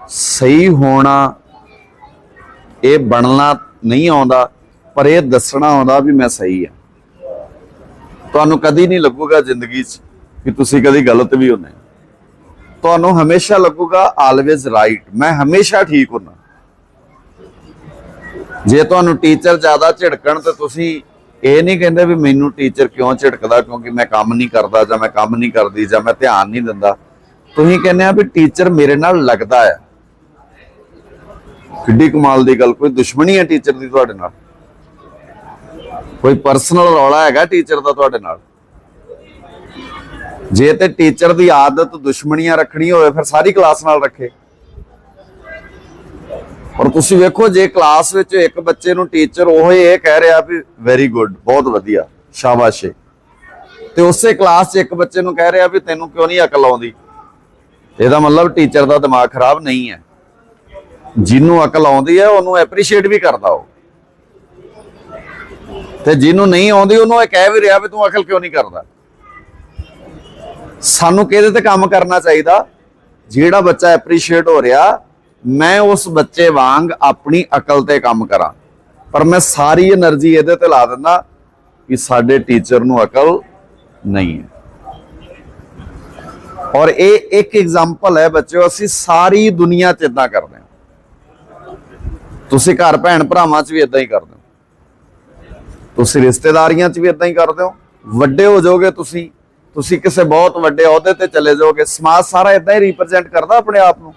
ਸਹੀ ਹੋਣਾ, ਇਹ ਬਣਨਾ ਨਹੀਂ ਆਉਂਦਾ, ਪਰ ਇਹ ਦੱਸਣਾ ਆਉਂਦਾ ਵੀ ਮੈਂ ਸਹੀ ਆ। ਤੁਹਾਨੂੰ ਕਦੀ ਨਹੀਂ ਲੱਗੂਗਾ ਜ਼ਿੰਦਗੀ 'ਚ ਕਿ ਤੁਸੀਂ ਕਦੀ ਗਲਤ ਵੀ ਹੁੰਦੇ। ਤੁਹਾਨੂੰ ਹਮੇਸ਼ਾ ਲੱਗੂਗਾ ਆਲਵੇਜ਼ ਰਾਈਟ ਮੈਂ ਹਮੇਸ਼ਾ ਠੀਕ ਹੁੰਨਾ। ਜੇ ਤੁਹਾਨੂੰ ਟੀਚਰ ਜ਼ਿਆਦਾ ਝਿੜਕਣ ਤੇ ਤੁਸੀਂ ਇਹ ਨਹੀਂ ਕਹਿੰਦੇ ਵੀ ਮੈਨੂੰ ਟੀਚਰ ਕਿਉਂ ਝਿੜਕਦਾ, ਕਿਉਂਕਿ ਮੈਂ ਕੰਮ ਨਹੀਂ ਕਰਦਾ ਜਾਂ ਮੈਂ ਕੰਮ ਨਹੀਂ ਕਰਦੀ ਜਾਂ ਮੈਂ ਧਿਆਨ ਨਹੀਂ ਦਿੰਦਾ। ਤੁਸੀਂ ਕਹਿੰਦੇ ਆ ਵੀ ਟੀਚਰ ਮੇਰੇ ਨਾਲ ਲੱਗਦਾ ਆ ਕਿੱਡੀ ਕਮਾਲ ਦੀ ਗੱਲ, ਕੋਈ ਦੁਸ਼ਮਣੀ ਹੈ ਟੀਚਰ ਦੀ ਤੁਹਾਡੇ ਨਾਲ? ਕੋਈ ਪਰਸਨਲ ਰੌਲਾ ਹੈਗਾ ਟੀਚਰ ਦਾ ਤੁਹਾਡੇ ਨਾਲ? ਜੇ ਤੇ ਟੀਚਰ ਦੀ ਆਦਤ ਦੁਸ਼ਮਣੀਆਂ ਰੱਖਣੀ ਹੋਵੇ, ਫਿਰ ਸਾਰੀ ਕਲਾਸ ਨਾਲ ਰੱਖੇ। ਔਰ ਤੁਸੀਂ ਵੇਖੋ, ਜੇ ਕਲਾਸ ਵਿੱਚ ਇੱਕ ਬੱਚੇ ਨੂੰ ਟੀਚਰ ਉਹ ਇਹ ਕਹਿ ਰਿਹਾ ਵੀ ਵੈਰੀ ਗੁੱਡ ਬਹੁਤ ਵਧੀਆ, ਸ਼ਾਬਾਸ਼ ਤੇ ਉਸੇ ਕਲਾਸ 'ਚ ਇੱਕ ਬੱਚੇ ਨੂੰ ਕਹਿ ਰਿਹਾ ਵੀ ਤੈਨੂੰ ਕਿਉਂ ਨਹੀਂ ਅਕਲ ਆਉਂਦੀ? ਇਹਦਾ ਮਤਲਬ ਟੀਚਰ ਦਾ ਦਿਮਾਗ ਖਰਾਬ ਨਹੀਂ ਹੈ। ਜਿਹਨੂੰ ਅਕਲ ਆਉਂਦੀ ਹੈ, ਉਹਨੂੰ ਐਪਰੀਸ਼ੀਏਟ ਵੀ ਕਰਦਾ ਉਹ। ਤੇ ਜਿਹਨੂੰ ਨਹੀਂ ਆਉਂਦੀ, ਉਹਨੂੰ ਇਹ ਕਹਿ ਵੀ ਰਿਹਾ ਵੀ ਤੂੰ ਅਕਲ ਕਿਉਂ ਨਹੀਂ ਕਰਦਾ? ਸਾਨੂੰ ਕਿਹਦੇ ਤੇ ਕੰਮ ਕਰਨਾ ਚਾਹੀਦਾ? ਜਿਹੜਾ ਬੱਚਾ ਐਪਰੀਸ਼ੀਏਟ ਹੋ ਰਿਹਾ ਮੈਂ ਉਸ ਬੱਚੇ ਵਾਂਗ ਆਪਣੀ ਅਕਲ ਤੇ ਕੰਮ ਕਰਾਂ। ਪਰ ਮੈਂ ਸਾਰੀ એનર્ਜੀ ਇਹਦੇ ਤੇ ਲਾ ਦਿੰਦਾ ਕਿ ਸਾਡੇ ਟੀਚਰ ਨੂੰ ਅਕਲ ਨਹੀਂ ਹੈ। ਔਰ ਇਹ ਇੱਕ ਐਗਜ਼ਾਮਪਲ ਹੈ ਬੱਚਿਓ, ਅਸੀਂ ਸਾਰੀ ਦੁਨੀਆ 'ਚ ਇਦਾਂ ਕਰਦੇ ਹਾਂ। ਤੁਸੀਂ ਘਰ ਭੈਣ ਭਰਾਵਾਂ 'ਚ ਵੀ ਇਦਾਂ ਹੀ ਕਰਦੇ ਹੋ। ਤੁਸੀਂ ਰਿਸ਼ਤੇਦਾਰੀਆਂ 'ਚ ਵੀ ਇਦਾਂ ਹੀ ਕਰਦੇ ਹੋ। ਵੱਡੇ ਹੋ ਜਾਓਗੇ ਤੁਸੀਂ ਤੁਸੀਂ ਕਿਸੇ ਬਹੁਤ ਵੱਡੇ ਅਹੁਦੇ ਤੇ ਚਲੇ ਜਾਓਗੇ। ਸਮਾਜ ਸਾਰਾ ਇਦਾਂ ਹੀ ਰਿਪਰੈਜ਼ੈਂਟ ਕਰਦਾ ਆਪਣੇ ਆਪ ਨੂੰ।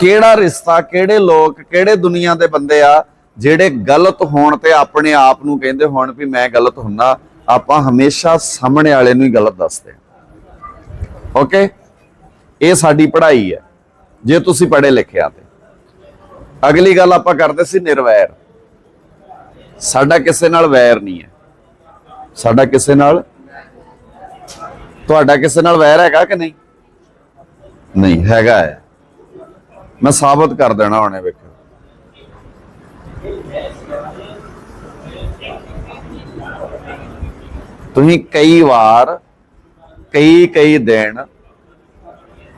ਕਿਹੜਾ ਰਿਸ਼ਤਾ, ਕਿਹੜੇ ਲੋਕ, ਕਿਹੜੇ ਦੁਨੀਆ ਦੇ ਬੰਦੇ ਆ ਜਿਹੜੇ ਗਲਤ ਹੋਣ ਤੇ ਆਪਣੇ ਆਪ ਨੂੰ ਕਹਿੰਦੇ ਹੋਣ ਵੀ ਮੈਂ ਗਲਤ ਹੁੰਨਾ। ਆਪਾਂ ਹਮੇਸ਼ਾ ਸਾਹਮਣੇ ਵਾਲੇ ਨੂੰ ਹੀ ਗਲਤ ਦੱਸਦੇ ਓਕੇ ਇਹ ਸਾਡੀ ਪੜ੍ਹਾਈ ਹੈ। ਜੇ ਤੁਸੀਂ ਪੜ੍ਹੇ ਲਿਖਿਆ ਤੇ। ਅਗਲੀ ਗੱਲ ਆਪਾਂ ਕਰਦੇ ਸੀ ਨਿਰਵੈਰ। ਸਾਡਾ ਕਿਸੇ ਨਾਲ ਵੈਰ ਨਹੀਂ ਹੈ। ਸਾਡਾ ਕਿਸੇ ਨਾਲ ਤੁਹਾਡਾ ਕਿਸੇ ਨਾਲ ਵੈਰ ਹੈਗਾ ਕਿ ਨਹੀਂ? ਨਹੀਂ, ਹੈਗਾ ਹੈ। ਮੈਂ ਸਾਬਤ ਕਰ ਦੇਣਾ ਉਹਨੇ ਵੇਖੋ। ਤੁਸੀਂ ਕਈ ਵਾਰ, ਕਈ ਕਈ ਦਿਨ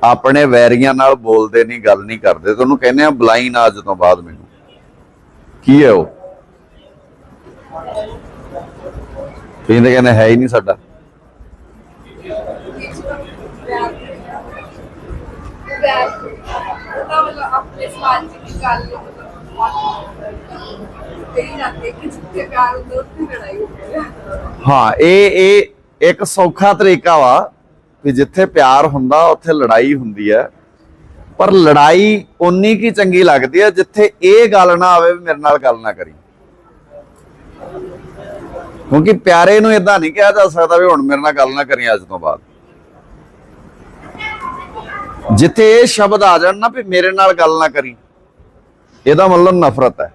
ਆਪਣੇ ਵੈਰੀਆਂ ਨਾਲ ਬੋਲਦੇ ਨਹੀਂ, ਗੱਲ ਨਹੀਂ ਕਰਦੇ। ਤੁਹਾਨੂੰ ਕਹਿੰਦੇ ਆ, ਬੁਲਾਈ ਨਾ ਅੱਜ ਤੋਂ ਬਾਅਦ ਮੈਨੂੰ। ਕੀ ਹੈ ਉਹ? ਤੁਸੀਂ ਤਾਂ ਕਹਿੰਦੇ ਹੈ ਹੀ ਨਹੀਂ ਸਾਡਾ। ਪਿਆਰ ਉਹਦਾ ਆਪਣੇ ਸਮਾਜ ਦੀ ਗੱਲ ਹਾਂ ਇਹ ਇਹ ਇੱਕ ਸੌਖਾ ਤਰੀਕਾ ਵਾ ਕਿ ਜਿੱਥੇ ਪਿਆਰ ਹੁੰਦਾ, ਉੱਥੇ ਲੜਾਈ ਹੁੰਦੀ ਹੈ। ਪਰ ਲੜਾਈ ਉਨੀ ਕੀ ਚੰਗੀ ਲੱਗਦੀ ਹੈ ਜਿੱਥੇ ਇਹ ਗੱਲ ਨਾ ਆਵੇ ਵੀ ਮੇਰੇ ਨਾਲ ਗੱਲ ਨਾ ਕਰੀ। ਕਿਉਂਕਿ ਪਿਆਰੇ ਨੂੰ ਇਦਾਂ ਨਹੀਂ ਕਿਹਾ ਜਾ ਸਕਦਾ ਵੀ ਹੁਣ ਮੇਰੇ ਨਾਲ ਗੱਲ ਨਾ ਕਰੀ ਅੱਜ ਤੋਂ ਬਾਅਦ। ਜਿੱਥੇ ਇਹ ਸ਼ਬਦ ਆ ਜਾਣ ਨਾ ਵੀ ਮੇਰੇ ਨਾਲ ਗੱਲ ਨਾ ਕਰੀ। ਇਹਦਾ ਮਤਲਬ ਨਫ਼ਰਤ ਹੈ।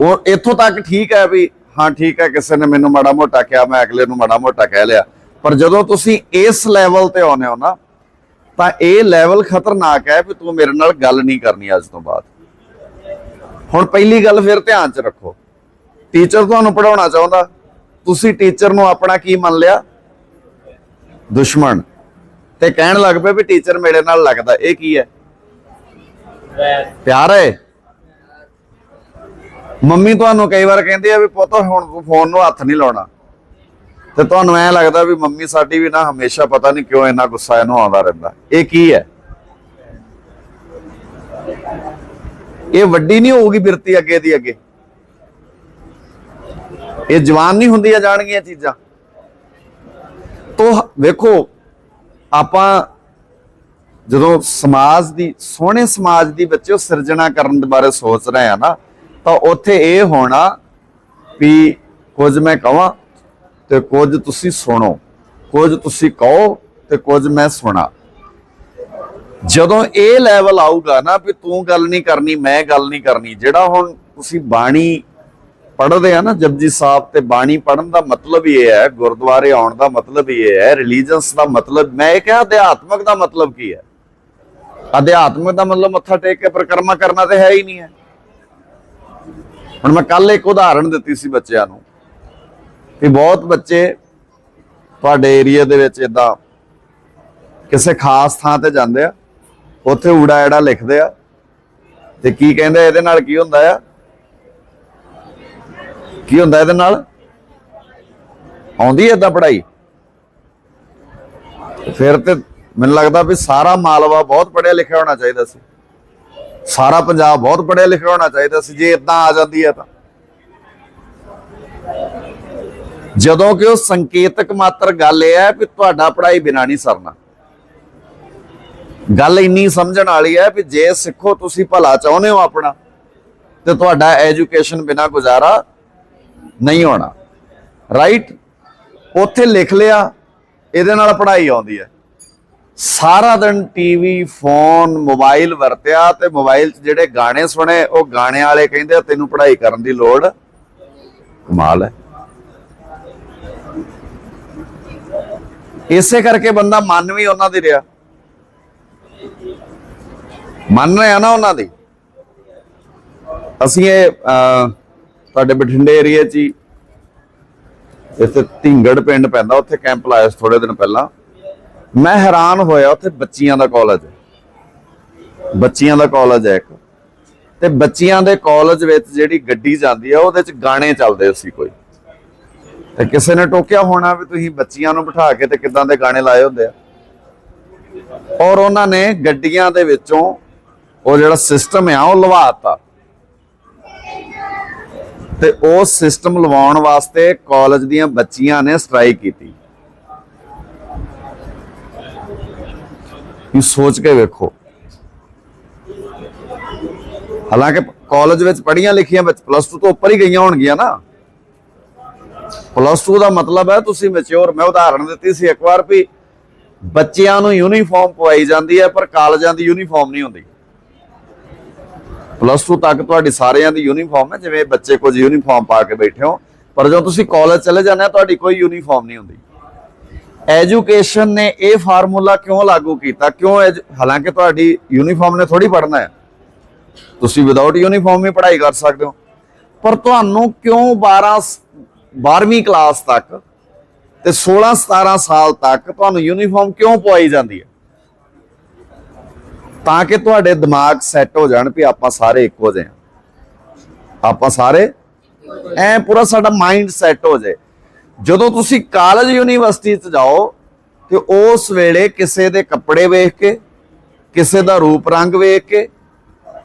ਉਹ ਇੱਥੋਂ ਤੱਕ ਠੀਕ ਹੈ ਵੀ, ਹਾਂ, ਠੀਕ ਹੈ, ਕਿਸੇ ਨੇ ਮੈਨੂੰ ਮਾੜਾ ਮੋਟਾ ਕਿਹਾ, ਮੈਂ ਅਗਲੇ ਨੂੰ ਮਾੜਾ ਮੋਟਾ ਕਹਿ ਲਿਆ। ਪਰ ਜਦੋਂ ਤੁਸੀਂ ਇਸ ਲੈਵਲ ਤੇ ਆਉਂਦੇ ਹੋ ਨਾ, ਤਾਂ ਇਹ ਲੈਵਲ ਖਤਰਨਾਕ ਹੈ ਵੀ ਤੂੰ ਮੇਰੇ ਨਾਲ ਗੱਲ ਨਹੀਂ ਕਰਨੀ ਅੱਜ ਤੋਂ ਬਾਅਦ। ਹੁਣ ਪਹਿਲੀ ਗੱਲ ਫਿਰ ਧਿਆਨ 'ਚ ਰੱਖੋ। ਟੀਚਰ ਤੁਹਾਨੂੰ ਪੜਾਉਣਾ ਚਾਹੁੰਦਾ। ਤੁਸੀਂ ਟੀਚਰ ਨੂੰ ਆਪਣਾ ਕੀ ਮੰਨ ਲਿਆ? ਦੁਸ਼ਮਣ। ਤੇ ਕਹਿਣ ਲੱਗ ਪਏ ਵੀ ਟੀਚਰ ਮੇਰੇ ਨਾਲ ਲੱਗਦਾ, ਇਹ ਕੀ ਹੈ? ਪਿਆਰ ਹੈ? ਮੰਮੀ ਤੁਹਾਨੂੰ ਕਈ ਵਾਰ ਕਹਿੰਦੀ ਆ ਵੀ ਪੁੱਤ, ਹੁਣ ਫੋਨ ਨੂੰ ਹੱਥ ਨਹੀਂ ਲਾਉਣਾ। ਤੇ ਤੁਹਾਨੂੰ ਐ ਲੱਗਦਾ ਵੀ ਮੰਮੀ ਸਾਡੀ ਵੀ ਨਾ ਹਮੇਸ਼ਾ ਪਤਾ ਨਹੀਂ ਕਿਉਂ ਇੰਨਾ ਗੁੱਸਾ ਇਹਨੂੰ ਆਉਂਦਾ ਰਹਿੰਦਾ। ਇਹ ਕੀ ਹੈ? ਇਹ ਵੱਡੀ ਨਹੀਂ ਹੋਊਗੀ ਬਿਰਤੀ ਅੱਗੇ ਦੀ ਅੱਗੇ। ਇਹ ਜਵਾਨ ਨਹੀਂ ਹੁੰਦੀਆਂ ਜਾਣਗੀਆਂ ਚੀਜ਼ਾਂ। ਤੋ ਵੇਖੋ, ਆਪਾਂ ਜਦੋਂ ਸਮਾਜ ਦੀ, ਸੋਹਣੇ ਸਮਾਜ ਦੀ ਬੱਚਿਓ ਸਿਰਜਣਾ ਕਰਨ ਦੇ ਬਾਰੇ ਸੋਚ ਰਹੇ ਆ ਨਾ, ਤਾਂ ਉੱਥੇ ਇਹ ਹੋਣਾ ਵੀ ਕੁਝ ਮੈਂ ਕਹਾਂ ਤੇ ਕੁਝ ਤੁਸੀਂ ਸੁਣੋ, ਕੁਝ ਤੁਸੀਂ ਕਹੋ ਤੇ ਕੁਝ ਮੈਂ ਸੁਣਾ। ਜਦੋਂ ਇਹ ਲੈਵਲ ਆਊਗਾ ਨਾ ਵੀ ਤੂੰ ਗੱਲ ਨਹੀਂ ਕਰਨੀ, ਮੈਂ ਗੱਲ ਨਹੀਂ ਕਰਨੀ, ਜਿਹੜਾ ਹੁਣ ਤੁਸੀਂ ਬਾਣੀ ਪੜ੍ਹਦੇ ਆ ਨਾ ਜਪਜੀ ਸਾਹਿਬ ਤੇ ਬਾਣੀ ਪੜਨ ਦਾ ਮਤਲਬ ਹੀ ਇਹ ਹੈ, ਗੁਰਦੁਆਰੇ ਆਉਣ ਦਾ ਮਤਲਬ ਇਹ ਹੈ ਰਿਲੀਜੀਅਨਸ ਦਾ ਮਤਲਬ, ਮੈਂ ਇਹ ਕਿਹਾ ਅਧਿਆਤਮਕ ਦਾ ਮਤਲਬ ਕੀ ਹੈ? ਅਧਿਆਤਮਕ ਦਾ ਮਤਲਬ ਮੱਥਾ ਟੇਕ ਕੇ ਪ੍ਰਕਰਮਾ ਕਰਨਾ ਤੇ ਹੈ ਹੀ ਨਹੀਂ ਹੈ। ਹੁਣ ਮੈਂ ਕੱਲ ਇੱਕ ਉਦਾਹਰਣ ਦਿੱਤੀ ਸੀ ਬੱਚਿਆਂ ਨੂੰ ਕਿ ਬਹੁਤ ਬੱਚੇ ਤੁਹਾਡੇ ਏਰੀਆ ਦੇ ਵਿੱਚ ਇਦਾਂ ਕਿਸੇ ਖਾਸ ਥਾਂ ਤੇ ਜਾਂਦੇ ਆ, ਉੱਥੇ ਊੜਾ ਐੜਾ ਲਿਖਦੇ ਆ ਤੇ ਕੀ ਕਹਿੰਦੇ ਇਹਦੇ ਨਾਲ ਕੀ ਹੁੰਦਾ ਆ? ਕੀ ਹੁੰਦਾ ਇਹਦੇ ਨਾਲ? ਆਉਂਦੀ ਏਦਾਂ ਪੜ੍ਹਾਈ? ਫਿਰ ਤੇ ਮੈਨੂੰ ਲੱਗਦਾ ਵੀ ਸਾਰਾ ਮਾਲਵਾ ਬਹੁਤ ਪੜ੍ਹਿਆ ਲਿਖਿਆ ਹੋਣਾ ਚਾਹੀਦਾ ਸੀ। ਸਾਰਾ ਪੰਜਾਬ ਬਹੁਤ ਪੜ੍ਹਿਆ ਲਿਖਿਆ ਹੋਣਾ ਚਾਹੀਦਾ ਸੀ, ਜੇ ਇਦਾਂ ਆ ਜਾਂਦੀ ਹੈ ਤਾਂ। ਜਦੋਂ ਕਿ ਉਹ ਸੰਕੇਤਕ ਮਾਤਰ ਗੱਲ ਇਹ ਹੈ ਵੀ ਤੁਹਾਡਾ ਪੜ੍ਹਾਈ ਬਿਨਾ ਨਹੀਂ ਸਰਨਾ। ਗੱਲ ਇੰਨੀ ਸਮਝਣ ਵਾਲੀ ਹੈ ਵੀ ਜੇ ਸਿੱਖੋ ਤੁਸੀਂ ਭਲਾ ਚਾਹੁੰਦੇ ਹੋ ਆਪਣਾ, ਤੇ ਤੁਹਾਡਾ ਐਜੂਕੇਸ਼ਨ ਬਿਨਾ ਗੁਜ਼ਾਰਾ ਨਹੀਂ ਹੋਣਾ। ਰਾਈਟ ਉੱਥੇ ਲਿਖ ਲਿਆ, ਇਹਦੇ ਨਾਲ ਪੜ੍ਹਾਈ ਆਉਂਦੀ ਹੈ। ਸਾਰਾ ਦਿਨ ਟੀਵੀ ਫੋਨ ਮੋਬਾਈਲ ਵਰਤਿਆ ਤੇ ਮੋਬਾਈਲ 'ਚ ਜਿਹੜੇ ਗਾਣੇ ਸੁਣੇ, ਉਹ ਗਾਣੇ ਵਾਲੇ ਕਹਿੰਦੇ ਤੈਨੂੰ ਪੜ੍ਹਾਈ ਕਰਨ ਦੀ ਲੋੜ ਕਮਾਲ ਹੈ। ਇਸੇ ਕਰਕੇ ਬੰਦਾ ਮਨ ਵੀ ਉਹਨਾਂ ਦੀ ਰਿਹਾ। ਮੰਨ ਰਿਹਾ ਨਾ ਉਹਨਾਂ ਦੀ। ਅਸੀਂ ਇਹ ਸਾਡੇ ਬਠਿੰਡੇ ਏਰੀਆ 'ਚ ਹੀ। ਇੱਥੇ ਢਿੰਗੜ ਪਿੰਡ ਪੈਂਦਾ, ਉੱਥੇ ਕੈਂਪ ਲਾਇਆ ਸੀ ਥੋੜੇ ਦਿਨ ਪਹਿਲਾਂ। ਮੈਂ ਹੈਰਾਨ ਹੋਇਆ ਉੱਥੇ ਬੱਚੀਆਂ ਦਾ ਕਾਲਜ ਬੱਚੀਆਂ ਦਾ ਕਾਲਜ ਹੈ ਇੱਕ। ਤੇ ਬੱਚੀਆਂ ਦੇ ਕਾਲਜ ਵਿੱਚ ਜਿਹੜੀ ਗੱਡੀ ਜਾਂਦੀ ਆ, ਉਹਦੇ 'ਚ ਗਾਣੇ ਚੱਲਦੇ ਸੀ ਕੋਈ। ਤੇ ਕਿਸੇ ਨੇ ਟੋਕਿਆ ਹੋਣਾ ਵੀ ਤੁਸੀਂ ਬੱਚੀਆਂ ਨੂੰ ਬਿਠਾ ਕੇ ਤੇ ਕਿਦਾਂ ਦੇ ਗਾਣੇ ਲਾਏ ਹੁੰਦੇ ਆ। ਔਰ ਉਹਨਾਂ ਨੇ ਗੱਡੀਆਂ ਦੇ ਵਿੱਚੋਂ ਉਹ ਜਿਹੜਾ ਸਿਸਟਮ ਆ, ਉਹ ਲਵਾਤਾ ਤੇ ਉਹ ਸਿਸਟਮ ਲਵਾਉਣ ਵਾਸਤੇ ਕਾਲਜ ਦੀਆਂ ਬੱਚੀਆਂ ਨੇ ਸਟ੍ਰਾਈਕ ਕੀਤੀ। ਇਹ ਸੋਚ ਕੇ ਵੇਖੋ। ਹਾਲਾਂਕਿ ਕਾਲਜ ਵਿੱਚ ਪੜ੍ਹੀਆਂ ਲਿਖੀਆਂ ਵਿੱਚ ਪਲੱਸ 2 ਤੋਂ ਉੱਪਰ ਹੀ ਗਈਆਂ ਹੋਣਗੀਆਂ ਨਾ। ਪਲੱਸ 2 ਦਾ ਮਤਲਬ ਹੈ ਤੁਸੀਂ ਮੈਚੁਰ ਮੈਂ ਉਦਾਹਰਣ ਦਿੱਤੀ ਸੀ ਇੱਕ ਵਾਰ ਵੀ ਬੱਚਿਆਂ ਨੂੰ ਯੂਨੀਫਾਰਮ ਪਵਾਈ ਜਾਂਦੀ ਹੈ, ਪਰ ਕਾਲਜਾਂ ਦੀ ਯੂਨੀਫਾਰਮ ਨਹੀਂ ਹੁੰਦੀ। ਪਲੱਸ 2 ਤੱਕ ਤੁਹਾਡੀ ਸਾਰਿਆਂ ਦੀ ਯੂਨੀਫਾਰਮ ਹੈ, ਜਿਵੇਂ ਬੱਚੇ ਕੁਝ ਯੂਨੀਫਾਰਮ ਪਾ ਕੇ ਬੈਠੇ ਹੋ। ਪਰ ਜਦੋਂ ਤੁਸੀਂ ਕਾਲਜ ਚਲੇ ਜਾਂਦੇ ਹੋ, ਤੁਹਾਡੀ ਕੋਈ ਯੂਨੀਫਾਰਮ ਨਹੀਂ ਹੁੰਦੀ। ਐਜੂਕੇਸ਼ਨ ਨੇ ਇਹ ਫਾਰਮੂਲਾ ਕਿਉਂ ਲਾਗੂ ਕੀਤਾ? ਕਿਉਂ ਹਾਲਾਂਕਿ ਤੁਹਾਡੀ ਯੂਨੀਫਾਰਮ ਨੇ ਥੋੜੀ ਪੜਨਾ ਹੈ। ਤੁਸੀਂ ਵਿਦਆਊਟ ਯੂਨੀਫਾਰਮ ਹੀ ਪੜ੍ਹਾਈ ਕਰ ਸਕਦੇ ਹੋ। ਪਰ ਤੁਹਾਨੂੰ ਕਿਉਂ 12 12ਵੀਂ ਕਲਾਸ ਤੱਕ ਤੇ 16 17 ਸਾਲ ਤੱਕ ਤੁਹਾਨੂੰ ਯੂਨੀਫਾਰਮ ਕਿਉਂ ਪਵਾਈ ਜਾਂਦੀ ਹੈ? ਤਾਂ ਕਿ ਤੁਹਾਡੇ ਦਿਮਾਗ ਸੈੱਟ ਹੋ ਜਾਣ ਵੀ ਆਪਾਂ ਸਾਰੇ ਇੱਕੋ ਜਿਹੇ ਹਾਂ। ਆਪਾਂ ਸਾਰੇ ਐ ਪੂਰਾ ਸਾਡਾ ਮਾਈਂਡ ਸੈੱਟ ਹੋ ਜਾਏ। ਜਦੋਂ ਤੁਸੀਂ ਕਾਲਜ ਯੂਨੀਵਰਸਿਟੀ 'ਚ ਜਾਓ ਤੇ ਉਸ ਵੇਲੇ ਕਿਸੇ ਦੇ ਕੱਪੜੇ ਵੇਖ ਕੇ, ਕਿਸੇ ਦਾ ਰੂਪ ਰੰਗ ਵੇਖ ਕੇ,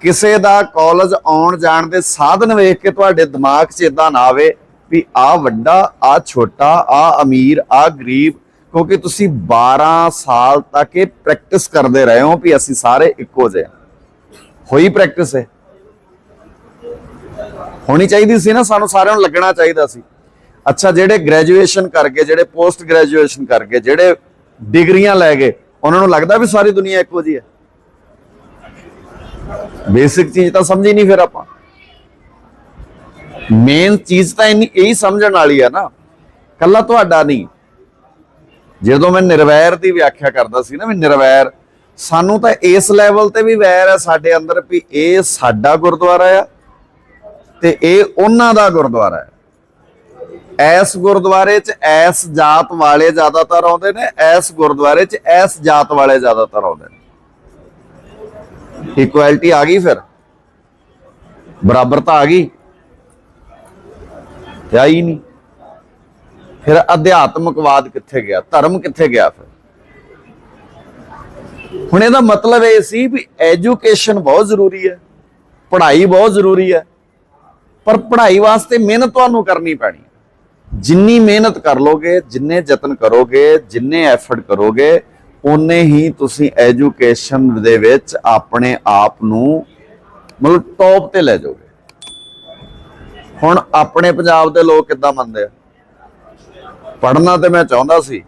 ਕਿਸੇ ਦਾ ਕਾਲਜ ਆਉਣ ਜਾਣ ਦੇ ਸਾਧਨ ਵੇਖ ਕੇ ਤੁਹਾਡੇ ਦਿਮਾਗ 'ਚ ਇਦਾਂ ਨਾ ਆਵੇ ਵੀ ਆ ਵੱਡਾ ਆ ਛੋਟਾ ਆ ਅਮੀਰ ਆ ਗਰੀਬ ਕਿਉਂਕਿ ਤੁਸੀਂ 12 ਸਾਲ ਤੱਕ ਇਹ ਪ੍ਰੈਕਟਿਸ ਕਰਦੇ ਰਹੇ ਹੋ ਵੀ ਅਸੀਂ ਸਾਰੇ ਇੱਕੋ ਜਿਹੇ ਹਾਂ। ਹੋਈ ਪ੍ਰੈਕਟਿਸ ਹੈ ਹੋਣੀ ਚਾਹੀਦੀ ਸੀ ਨਾ, ਸਾਨੂੰ ਸਾਰਿਆਂ ਨੂੰ ਲੱਗਣਾ ਚਾਹੀਦਾ ਸੀ। ਅੱਛਾ, ਜਿਹੜੇ ਗ੍ਰੈਜੂਏਸ਼ਨ ਕਰਕੇ ਜਿਹੜੇ ਪੋਸਟ ਗ੍ਰੈਜੂਏਸ਼ਨ ਕਰਕੇ ਜਿਹੜੇ ਡਿਗਰੀਆਂ ਲੈ ਗਏ, ਉਹਨਾਂ ਨੂੰ ਲੱਗਦਾ ਵੀ ਸਾਰੀ ਦੁਨੀਆ ਇੱਕੋ ਜਿਹੀ ਹੈ? ਬੇਸਿਕ ਚੀਜ਼ ਤਾਂ ਸਮਝੀ ਨਹੀਂ ਫਿਰ ਆਪਾਂ। ਮੇਨ ਚੀਜ਼ ਤਾਂ ਇੰਨੀ, ਇਹੀ ਸਮਝਣ ਵਾਲੀ ਆ ਨਾ। ਕੱਲਾ ਤੁਹਾਡਾ ਨਹੀਂ। ਜਦੋਂ ਮੈਂ ਨਿਰਵੈਰ ਦੀ ਵਿਆਖਿਆ ਕਰਦਾ ਸੀ ਨਾ, ਵੀ ਨਿਰਵੈਰ, ਸਾਨੂੰ ਤਾਂ ਇਸ ਲੈਵਲ ਤੇ ਵੀ ਵੈਰ ਹੈ ਸਾਡੇ ਅੰਦਰ ਵੀ ਇਹ ਸਾਡਾ ਗੁਰਦੁਆਰਾ ਆ ਤੇ ਇਹ ਉਹਨਾਂ ਦਾ ਗੁਰਦੁਆਰਾ ਹੈ। ਐਸ ਗੁਰਦੁਆਰੇ 'ਚ ਐਸ ਜਾਤ ਵਾਲੇ ਜ਼ਿਆਦਾਤਰ ਆਉਂਦੇ ਨੇ, ਐਸ ਗੁਰਦੁਆਰੇ 'ਚ ਐਸ ਜਾਤ ਵਾਲੇ ਜ਼ਿਆਦਾਤਰ ਆਉਂਦੇ ਨੇ। ਇਕੁਐਲਿਟੀ ਆ ਗਈ ਫਿਰ? ਬਰਾਬਰਤਾ ਆ ਗਈ? ਤੇ ਆਈ ਨਹੀਂ। ਫਿਰ ਅਧਿਆਤਮਕਵਾਦ ਕਿੱਥੇ ਗਿਆ? ਧਰਮ ਕਿੱਥੇ ਗਿਆ ਫਿਰ? ਹੁਣ ਇਹਦਾ ਮਤਲਬ ਇਹ ਸੀ ਵੀ ਐਜੂਕੇਸ਼ਨ ਬਹੁਤ ਜ਼ਰੂਰੀ ਹੈ, ਪੜ੍ਹਾਈ ਬਹੁਤ ਜ਼ਰੂਰੀ ਹੈ, ਪਰ ਪੜ੍ਹਾਈ ਵਾਸਤੇ ਮਿਹਨਤ ਤੁਹਾਨੂੰ ਕਰਨੀ ਪੈਣੀ ਜਿੰਨੀ ਮਿਹਨਤ ਕਰ ਲੋਗੇ, ਜਿੰਨੇ ਯਤਨ ਕਰੋਗੇ, ਜਿੰਨੇ ਐਫਰਟ ਕਰੋਗੇ ਉਨੇ ਹੀ ਤੁਸੀਂ ਐਜੂਕੇਸ਼ਨ ਦੇ ਵਿੱਚ ਆਪਣੇ ਆਪ ਨੂੰ ਮਤਲਬ ਟੌਪ ਤੇ ਲੈ ਜਾਓਗੇ। ਹੁਣ ਆਪਣੇ ਪੰਜਾਬ ਦੇ ਲੋਕ ਕਿੱਦਾਂ ਮੰਨਦੇ ਆ? ਪੜ੍ਹਨਾ ਤੇ ਮੈਂ ਚਾਹੁੰਦਾ ਸੀ,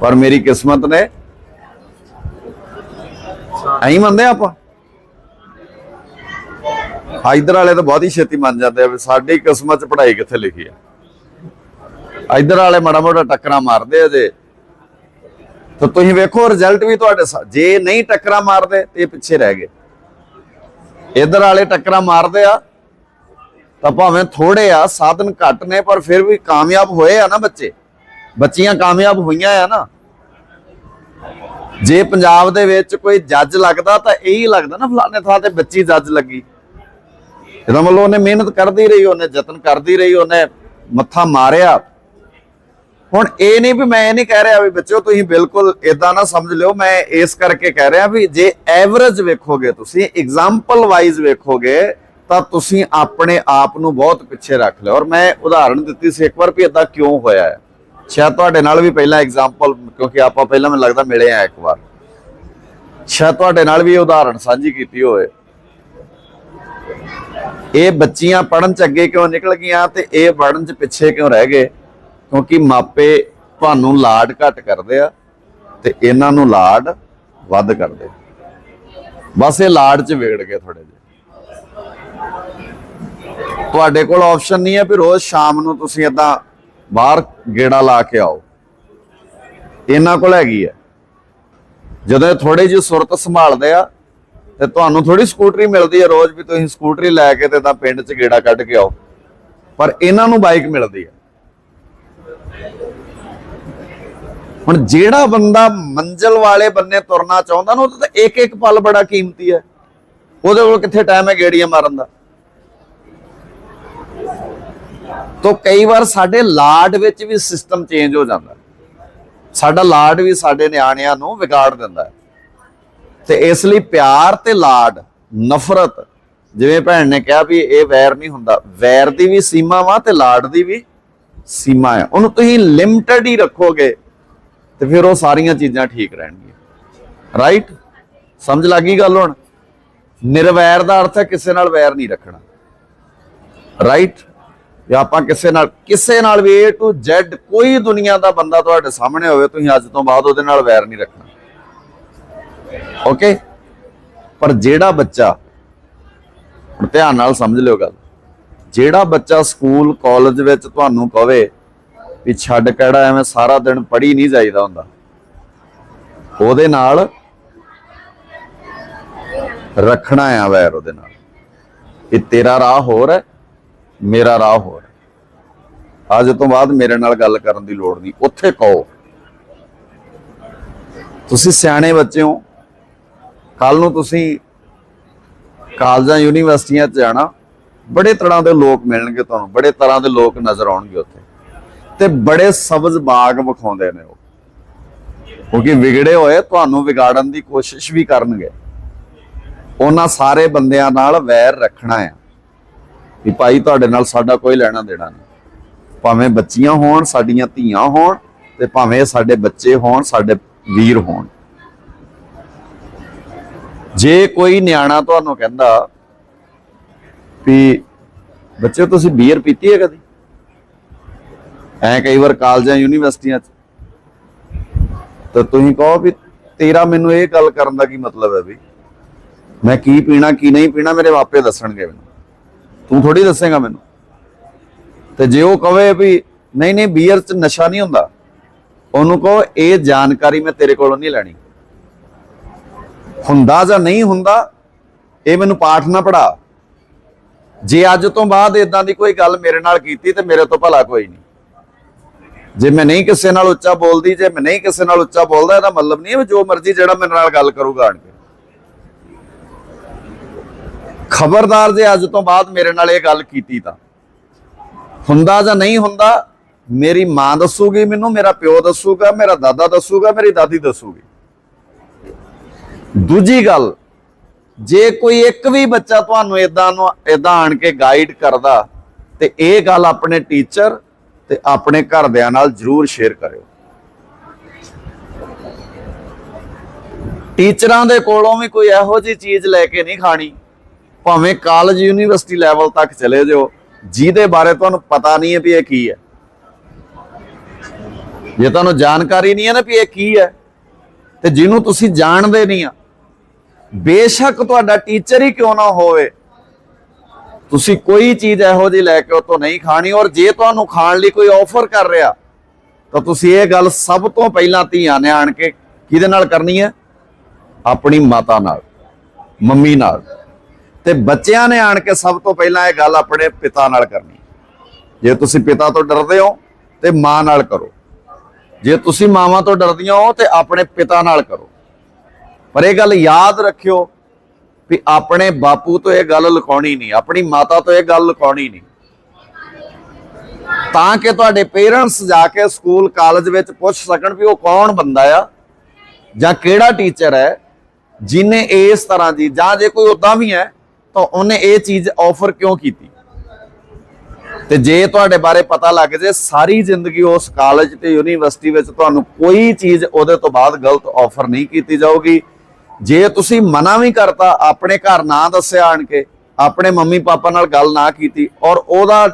ਪਰ ਮੇਰੀ ਕਿਸਮਤ ਨੇ ਐਂ ਮੰਨਦੇ ਆ ਆਪਾਂ। ਇਧਰ ਵਾਲੇ ਤਾਂ ਬਹੁਤ ਹੀ ਛੇਤੀ ਮੰਨ ਜਾਂਦੇ ਆ ਵੀ ਸਾਡੀ ਕਿਸਮਤ 'ਚ ਪੜ੍ਹਾਈ ਕਿੱਥੇ ਲਿਖੀ ਆ। ਇਧਰ ਵਾਲੇ ਮਾੜਾ ਮੋਟਾ ਟੱਕਰਾਂ ਮਾਰਦੇ ਆ ਜੇ। ਤਾਂ ਤੁਸੀਂ ਵੇਖੋ ਰਿਜ਼ਲਟ ਵੀ ਤੁਹਾਡੇ ਸਾ- ਜੇ ਨਹੀਂ ਟੱਕਰਾਂ ਮਾਰਦੇ ਤੇ ਇਹ ਪਿੱਛੇ ਰਹਿ ਗਏ। ਇਧਰ ਵਾਲੇ ਟੱਕਰਾਂ ਮਾਰਦੇ ਆ ਤਾਂ ਭਾਵੇਂ ਥੋੜੇ ਆ, ਸਾਧਨ ਘੱਟ ਨੇ, ਪਰ ਫਿਰ ਵੀ ਕਾਮਯਾਬ ਹੋਏ ਆ ਨਾ ਬੱਚੇ। ਬੱਚੀਆਂ ਕਾਮਯਾਬ ਹੋਈਆਂ ਆ ਨਾ। ਜੇ ਪੰਜਾਬ ਦੇ ਵਿੱਚ ਕੋਈ ਜੱਜ ਲੱਗਦਾ, ਤਾਂ ਇਹੀ ਲੱਗਦਾ ਨਾ ਫਲਾਣੇ ਥਾਂ ਤੇ ਬੱਚੀ ਜੱਜ ਲੱਗੀ। ਇਹਦਾ ਮਤਲਬ ਉਹਨੇ ਮਿਹਨਤ ਕਰਦੀ ਰਹੀ, ਉਹਨੇ ਯਤਨ ਕਰਦੀ ਰਹੀ, ਉਹਨੇ ਮੱਥਾ ਮਾਰਿਆ। ਹੁਣ ਇਹ ਨਹੀਂ ਵੀ ਮੈਂ ਇਹ ਨਹੀਂ ਕਹਿ ਰਿਹਾ ਵੀ ਬੱਚਿਓ, ਤੁਸੀਂ ਬਿਲਕੁਲ ਇਦਾਂ ਨਾ ਸਮਝ ਲਿਓ, ਮੈਂ ਇਸ ਕਰਕੇ ਕਹਿ ਰਿਹਾ ਵੀ ਜੇ ਐਵਰੇਜ ਵੇਖੋਗੇ ਤੁਸੀਂ ਐਗਜ਼ਾਮਪਲ ਵਾਈਜ਼ ਵੇਖੋਗੇ ਤਾਂ ਤੁਸੀਂ ਆਪਣੇ ਆਪ ਨੂੰ ਬਹੁਤ ਪਿੱਛੇ ਰੱਖ ਲਿਓ ਔਰ ਮੈਂ ਉਦਾਹਰਣ ਦਿੱਤੀ ਸੀ, ਇੱਕ ਵਾਰ ਵੀ ਇਦਾਂ ਕਿਉਂ ਹੋਇਆ ਹੈ? ਸ਼ਾਇਦ ਤੁਹਾਡੇ ਨਾਲ ਵੀ ਪਹਿਲਾਂ ਐਗਜ਼ਾਮਪਲ ਕਿਉਂਕਿ ਆਪਾਂ ਪਹਿਲਾਂ ਮੈਨੂੰ ਲੱਗਦਾ ਮਿਲੇ ਆ ਇੱਕ ਵਾਰ। ਸ਼ਾਇਦ ਤੁਹਾਡੇ ਨਾਲ ਵੀ ਇਹ ਉਦਾਹਰਣ ਸਾਂਝੀ ਕੀਤੀ ਹੋਵੇ। ਇਹ ਬੱਚੀਆਂ ਪੜਨ ਚ ਅੱਗੇ ਕਿਉਂ ਨਿਕਲ ਗਈਆਂ ਤੇ ਇਹ ਪੜਨ ਚ ਪਿੱਛੇ ਕਿਉਂ ਰਹਿ ਗਏ? ਕਿਉਂਕਿ ਮਾਪੇ ਤੁਹਾਨੂੰ ਲਾਡ ਘੱਟ ਕਰਦੇ ਆ ਤੇ ਇਹਨਾਂ ਨੂੰ ਲਾਡ ਵੱਧ ਕਰਦੇ। ਬਸ ਇਹ ਲਾਡ ਚ ਵਿਗੜ ਗਏ ਥੋੜੇ ਜਿਹੇ। ਤੁਹਾਡੇ ਕੋਲ ਆਪਸ਼ਨ ਨਹੀਂ ਹੈ, ਵੀ ਰੋਜ਼ ਸ਼ਾਮ ਨੂੰ ਤੁਸੀਂ ਏਦਾਂ ਬਾਹਰ ਗੇੜਾ ਲਾ ਕੇ ਆਓ। ਇਹਨਾਂ ਕੋਲ ਹੈਗੀ ਹੈ। ਜਦੋਂ ਥੋੜੇ ਜਿਹੀ ਸੁਰਤ ਸੰਭਾਲਦੇ ਆ, ਤੇ ਤੁਹਾਨੂੰ ਥੋੜੀ ਸਕੂਟਰੀ ਮਿਲਦੀ ਹੈ ਰੋਜ਼, ਵੀ ਤੁਸੀਂ ਸਕੂਟਰੀ ਲੈ ਕੇ ਤੇ ਤਾਂ ਪਿੰਡ 'ਚ ਗੇੜਾ ਕੱਢ ਕੇ ਆਓ। ਪਰ ਇਹਨਾਂ ਨੂੰ ਬਾਈਕ ਮਿਲਦੀ ਹੈ। ਹੁਣ ਜਿਹੜਾ ਬੰਦਾ ਮੰਜ਼ਲ ਵਾਲੇ ਬੰਨੇ ਤੁਰਨਾ ਚਾਹੁੰਦਾ ਨਾ, ਉਹਦਾ ਤਾਂ ਇੱਕ ਇੱਕ ਪਲ ਬੜਾ ਕੀਮਤੀ ਹੈ। ਉਹਦੇ ਕੋਲ ਕਿੱਥੇ ਟਾਈਮ ਹੈ ਗੇੜੀਆਂ ਮਾਰਨ ਦਾ? ਤੋ ਕਈ ਵਾਰ ਸਾਡੇ ਲਾਡ ਵਿੱਚ ਵੀ ਸਿਸਟਮ ਚੇਂਜ ਹੋ ਜਾਂਦਾ ਸਾਡਾ ਲਾਡ ਵੀ ਸਾਡੇ ਨਿਆਣਿਆਂ ਨੂੰ ਵਿਗਾੜ ਦਿੰਦਾ ਹੈ। ਤੇ ਇਸ ਲਈ ਪਿਆਰ ਤੇ ਲਾਡ, ਨਫ਼ਰਤ, ਜਿਵੇਂ ਭੈਣ ਨੇ ਕਿਹਾ ਵੀ ਇਹ ਵੈਰ ਨਹੀਂ ਹੁੰਦਾ। ਵੈਰ ਦੀ ਵੀ ਸੀਮਾ ਵਾ ਤੇ ਲਾਡ ਦੀ ਵੀ ਸੀਮਾ ਹੈ ਉਹਨੂੰ ਤੁਸੀਂ ਲਿਮਟਿਡ ਹੀ ਰੱਖੋਗੇ ਤੇ ਫਿਰ ਉਹ ਸਾਰੀਆਂ ਚੀਜ਼ਾਂ ਠੀਕ ਰਹਿਣਗੀਆਂ। ਰਾਈਟ ਸਮਝ ਲੱਗੀ ਗੱਲ ਹੁਣ? ਨਿਰਵੈਰ ਦਾ ਅਰਥ ਹੈ ਕਿਸੇ ਨਾਲ ਵੈਰ ਨਹੀਂ ਰੱਖਣਾ। ਰਾਈਟ ਜਾਂ ਆਪਾਂ ਕਿਸੇ ਨਾਲ ਕਿਸੇ ਨਾਲ ਵੀ A to Z ਕੋਈ ਦੁਨੀਆ ਦਾ ਬੰਦਾ ਤੁਹਾਡੇ ਸਾਹਮਣੇ ਹੋਵੇ, ਤੁਸੀਂ ਅੱਜ ਤੋਂ ਬਾਅਦ ਉਹਦੇ ਨਾਲ ਵੈਰ ਨਹੀਂ ਰੱਖਣਾ। ਓਕੇ ਪਰ ਜਿਹੜਾ ਬੱਚਾ, ਧਿਆਨ ਨਾਲ ਸਮਝ ਲਿਓ ਗੱਲ। ਜਿਹੜਾ ਬੱਚਾ ਸਕੂਲ, ਕਾਲਜ ਵਿੱਚ ਤੁਹਾਨੂੰ ਕਵੇ ਵੀ ਛੱਡ ਕਿਹੜਾ, ਐਵੇਂ ਸਾਰਾ ਦਿਨ ਪੜ੍ਹੀ ਨਹੀਂ ਜਾਈਦਾ ਹੁੰਦਾ। ਉਹਦੇ ਨਾਲ ਰੱਖਣਾ ਆ ਵੈਰ ਉਹਦੇ ਨਾਲ ਇਹ ਤੇਰਾ ਰਾਹ ਹੋਰ ਹੈ, ਮੇਰਾ ਰਾਹ ਹੋਰ ਹੈ। ਅੱਜ ਤੋਂ ਬਾਅਦ ਮੇਰੇ ਨਾਲ ਗੱਲ ਕਰਨ ਦੀ ਲੋੜ ਨਹੀਂ, ਉੱਥੇ ਕਹੋ। ਤੁਸੀਂ ਸਿਆਣੇ ਬੱਚੇ ਹੋ। ਕੱਲ ਨੂੰ ਤੁਸੀਂ ਕਾਲਜਾਂ, ਯੂਨੀਵਰਸਿਟੀਆਂ 'ਚ ਜਾਣਾ, ਬੜੇ ਤਰ੍ਹਾਂ ਦੇ ਲੋਕ ਮਿਲਣਗੇ ਤੁਹਾਨੂੰ, ਬੜੇ ਤਰ੍ਹਾਂ ਦੇ ਲੋਕ ਨਜ਼ਰ ਆਉਣਗੇ ਉੱਥੇ। ਤੇ ਬੜੇ ਸਬਜ਼ ਬਾਗ ਵਿਖਾਉਂਦੇ ਨੇ ਉਹ। ਕਿਉਂਕਿ ਵਿਗੜੇ ਹੋਏ, ਤੁਹਾਨੂੰ ਵਿਗਾੜਨ ਦੀ ਕੋਸ਼ਿਸ਼ ਵੀ ਕਰਨਗੇ। ਉਹਨਾਂ ਸਾਰੇ ਬੰਦਿਆਂ ਨਾਲ ਵੈਰ ਰੱਖਣਾ ਆ। ਵੀ ਭਾਈ ਤੁਹਾਡੇ ਨਾਲ ਸਾਡਾ ਕੋਈ ਲੈਣਾ ਦੇਣਾ ਨਹੀਂ। ਭਾਵੇਂ ਬੱਚੀਆਂ ਹੋਣ, ਸਾਡੀਆਂ ਧੀਆਂ ਹੋਣ ਤੇ ਭਾਵੇਂ ਸਾਡੇ ਬੱਚੇ ਹੋਣ, ਸਾਡੇ ਵੀਰ ਹੋਣ। ਜੇ ਕੋਈ ਨਿਆਣਾ ਤੁਹਾਨੂੰ ਕਹਿੰਦਾ ਵੀ ਬੱਚੇ ਤੁਸੀਂ ਬੀਅਰ ਪੀਤੀ ਹੈ ਕਦੀ? ਐ ਕਈ ਵਾਰ ਕਾਲਜਾਂ, ਯੂਨੀਵਰਸਿਟੀਆਂ 'ਚ। ਤਾਂ ਤੁਸੀਂ ਕਹੋ ਵੀ ਤੇਰਾ ਮੈਨੂੰ ਇਹ ਗੱਲ ਕਰਨ ਦਾ ਕੀ ਮਤਲਬ ਹੈ ਵੀ? ਮੈਂ ਕੀ ਪੀਣਾ, ਕੀ ਨਹੀਂ ਪੀਣਾ, ਮੇਰੇ ਮਾਪੇ ਦੱਸਣਗੇ ਮੈਨੂੰ। ਤੂੰ ਥੋੜੀ ਦੱਸੇਗਾ ਮੈਨੂੰ। ਤੇ ਜੇ ਉਹ ਕਵੇ ਵੀ ਨਹੀਂ ਨਹੀਂ ਬੀਅਰ 'ਚ ਨਸ਼ਾ ਨਹੀਂ ਹੁੰਦਾ, ਉਹਨੂੰ ਕਹੋ, ਇਹ ਜਾਣਕਾਰੀ ਮੈਂ ਤੇਰੇ ਕੋਲੋਂ ਨਹੀਂ ਲੈਣੀ। ਹੁੰਦਾ ਜਾਂ ਨਹੀਂ ਹੁੰਦਾ, ਇਹ ਮੈਨੂੰ ਪਾਠ ਨਾ ਪੜਾ ਜੇ ਅੱਜ ਤੋਂ ਬਾਅਦ ਇਦਾਂ ਦੀ ਕੋਈ ਗੱਲ ਮੇਰੇ ਨਾਲ ਕੀਤੀ ਤੇ ਮੇਰੇ ਤੋਂ ਭਲਾ ਕੋਈ ਨਹੀਂ। ਜੇ ਮੈਂ ਨਹੀਂ ਕਿਸੇ ਨਾਲ ਉੱਚਾ ਬੋਲਦੀ, ਜੇ ਮੈਂ ਨਹੀਂ ਕਿਸੇ ਨਾਲ ਉੱਚਾ ਬੋਲਦਾ, ਇਹਦਾ ਮਤਲਬ ਨਹੀਂ ਹੈ ਜੋ ਮਰਜ਼ੀ ਜਿਹੜਾ ਮੇਰੇ ਨਾਲ ਗੱਲ ਕਰੂਗਾ ਆਣ ਕੇ। ਖਬਰਦਾਰ ਜੇ ਅੱਜ ਤੋਂ ਬਾਅਦ ਮੇਰੇ ਨਾਲ ਇਹ ਗੱਲ ਕੀਤੀ ਤਾਂ। ਹੁੰਦਾ ਜਾਂ ਨਹੀਂ ਹੁੰਦਾ, ਮੇਰੀ ਮਾਂ ਦੱਸੂਗੀ ਮੈਨੂੰ, ਮੇਰਾ ਪਿਓ ਦੱਸੂਗਾ, ਮੇਰਾ ਦਾਦਾ ਦੱਸੂਗਾ, ਮੇਰੀ ਦਾਦੀ ਦੱਸੂਗੀ। ਦੂਜੀ ਗੱਲ, ਜੇ ਕੋਈ ਇੱਕ ਵੀ ਬੱਚਾ ਤੁਹਾਨੂੰ ਇਦਾਂ ਨੂੰ ਇਦਾਂ ਆਣ ਕੇ ਗਾਈਡ ਕਰਦਾ, ਤੇ ਇਹ ਗੱਲ ਆਪਣੇ ਟੀਚਰ ਤੇ ਆਪਣੇ ਘਰਦਿਆਂ ਨਾਲ ਜਰੂਰ ਸ਼ੇਅਰ ਕਰਿਓ। ਟੀਚਰਾਂ ਦੇ ਕੋਲੋਂ ਵੀ ਕੋਈ ਇਹੋ ਜੀ ਚੀਜ਼ ਲੈ ਕੇ ਨਹੀਂ ਖਾਣੀ। ਭਾਵੇਂ ਕਾਲਜ ਯੂਨੀਵਰਸਿਟੀ ਲੈਵਲ ਤੱਕ ਚਲੇ ਜਾਓ, ਜਿਹਦੇ ਬਾਰੇ ਤੁਹਾਨੂੰ ਪਤਾ ਨਹੀਂ ਹੈ ਵੀ ਇਹ ਕੀ ਹੈ। ਜੇ ਤੁਹਾਨੂੰ ਜਾਣਕਾਰੀ ਨਹੀਂ ਹੈ ਨਾ ਵੀ ਇਹ ਕੀ ਹੈ, ਤੇ ਜਿਹਨੂੰ ਤੁਸੀਂ ਜਾਣਦੇ ਨਹੀਂ ਆ, ਬੇਸ਼ੱਕ ਤੁਹਾਡਾ ਟੀਚਰ ਹੀ ਕਿਉਂ ਨਾ ਹੋਵੇ। ਤੁਸੀਂ ਕੋਈ ਚੀਜ਼ ਇਹੋ ਜਿਹੀ ਲੈ ਕੇ ਉਹ ਨਹੀਂ ਖਾਣੀ, ਔਰ ਜੇ ਤੁਹਾਨੂੰ ਖਾਣ ਲਈ ਕੋਈ ਆਫਰ ਕਰ ਰਿਹਾ, ਤਾਂ ਤੁਸੀਂ ਇਹ ਗੱਲ ਸਭ ਤੋਂ ਪਹਿਲਾਂ ਧੀਆਂ ਨੇ ਆਣ ਕੇ ਕਿਹਦੇ ਨਾਲ ਕਰਨੀ ਹੈ? ਆਪਣੀ ਮਾਤਾ ਨਾਲ, ਮੰਮੀ ਨਾਲ। ਤੇ ਬੱਚਿਆਂ ਨੇ ਆਣ ਕੇ ਸਭ ਤੋਂ ਪਹਿਲਾਂ ਇਹ ਗੱਲ ਆਪਣੇ ਪਿਤਾ ਨਾਲ ਕਰਨੀ। ਜੇ ਤੁਸੀਂ ਪਿਤਾ ਤੋਂ ਡਰਦੇ ਹੋ ਤੇ ਮਾਂ ਨਾਲ ਕਰੋ। ਜੇ ਤੁਸੀਂ ਮਾਵਾਂ ਤੋਂ ਡਰਦੀਆਂ ਹੋ ਤੇ ਆਪਣੇ ਪਿਤਾ ਨਾਲ ਕਰੋ। ਪਰ ਇਹ ਗੱਲ ਯਾਦ ਰੱਖਿਓ ਵੀ ਆਪਣੇ ਬਾਪੂ ਤੋਂ ਇਹ ਗੱਲ ਲੁਕਾਉਣੀ ਨਹੀਂ, ਆਪਣੀ ਮਾਤਾ ਤੋਂ ਇਹ ਗੱਲ ਲੁਕਾਉਣੀ ਨਹੀਂ। ਤਾਂ ਕਿ ਤੁਹਾਡੇ ਪੇਰੈਂਟਸ ਜਾ ਕੇ ਸਕੂਲ, ਕਾਲਜ ਵਿੱਚ ਪੁੱਛ ਸਕਣ ਵੀ ਉਹ ਕੌਣ ਬੰਦਾ ਆ ਜਾਂ ਕਿਹੜਾ ਟੀਚਰ ਹੈ, ਜਿਨੇ ਇਸ ਤਰ੍ਹਾਂ ਦੀ ਜਾਂ ਜੇ ਕੋਈ ਉਦਾਂ ਵੀ ਹੈ ਤਾਂ ਉਹਨੇ ਇਹ ਚੀਜ਼ ਆਫਰ ਕਿਉਂ ਕੀਤੀ? ਤੇ ਜੇ ਤੁਹਾਡੇ ਬਾਰੇ ਪਤਾ ਲੱਗ ਜੇ, ਸਾਰੀ ਜ਼ਿੰਦਗੀ ਉਸ ਕਾਲਜ ਤੇ ਯੂਨੀਵਰਸਿਟੀ ਵਿੱਚ ਤੁਹਾਨੂੰ ਕੋਈ ਚੀਜ਼ ਉਹਦੇ ਤੋਂ ਬਾਅਦ ਗਲਤ ਆਫਰ ਨਹੀਂ ਕੀਤੀ ਜਾਊਗੀ। ਜੇ ਤੁਸੀਂ ਮਨਾ ਵੀ ਕਰਤਾ, ਆਪਣੇ ਘਰ ਨਾ ਦੱਸਿਆ ਆਣ ਕੇ, ਆਪਣੇ ਮੰਮੀ ਪਾਪਾ ਨਾਲ ਗੱਲ ਨਾ ਕੀਤੀ ਔਰ ਉਹਦਾ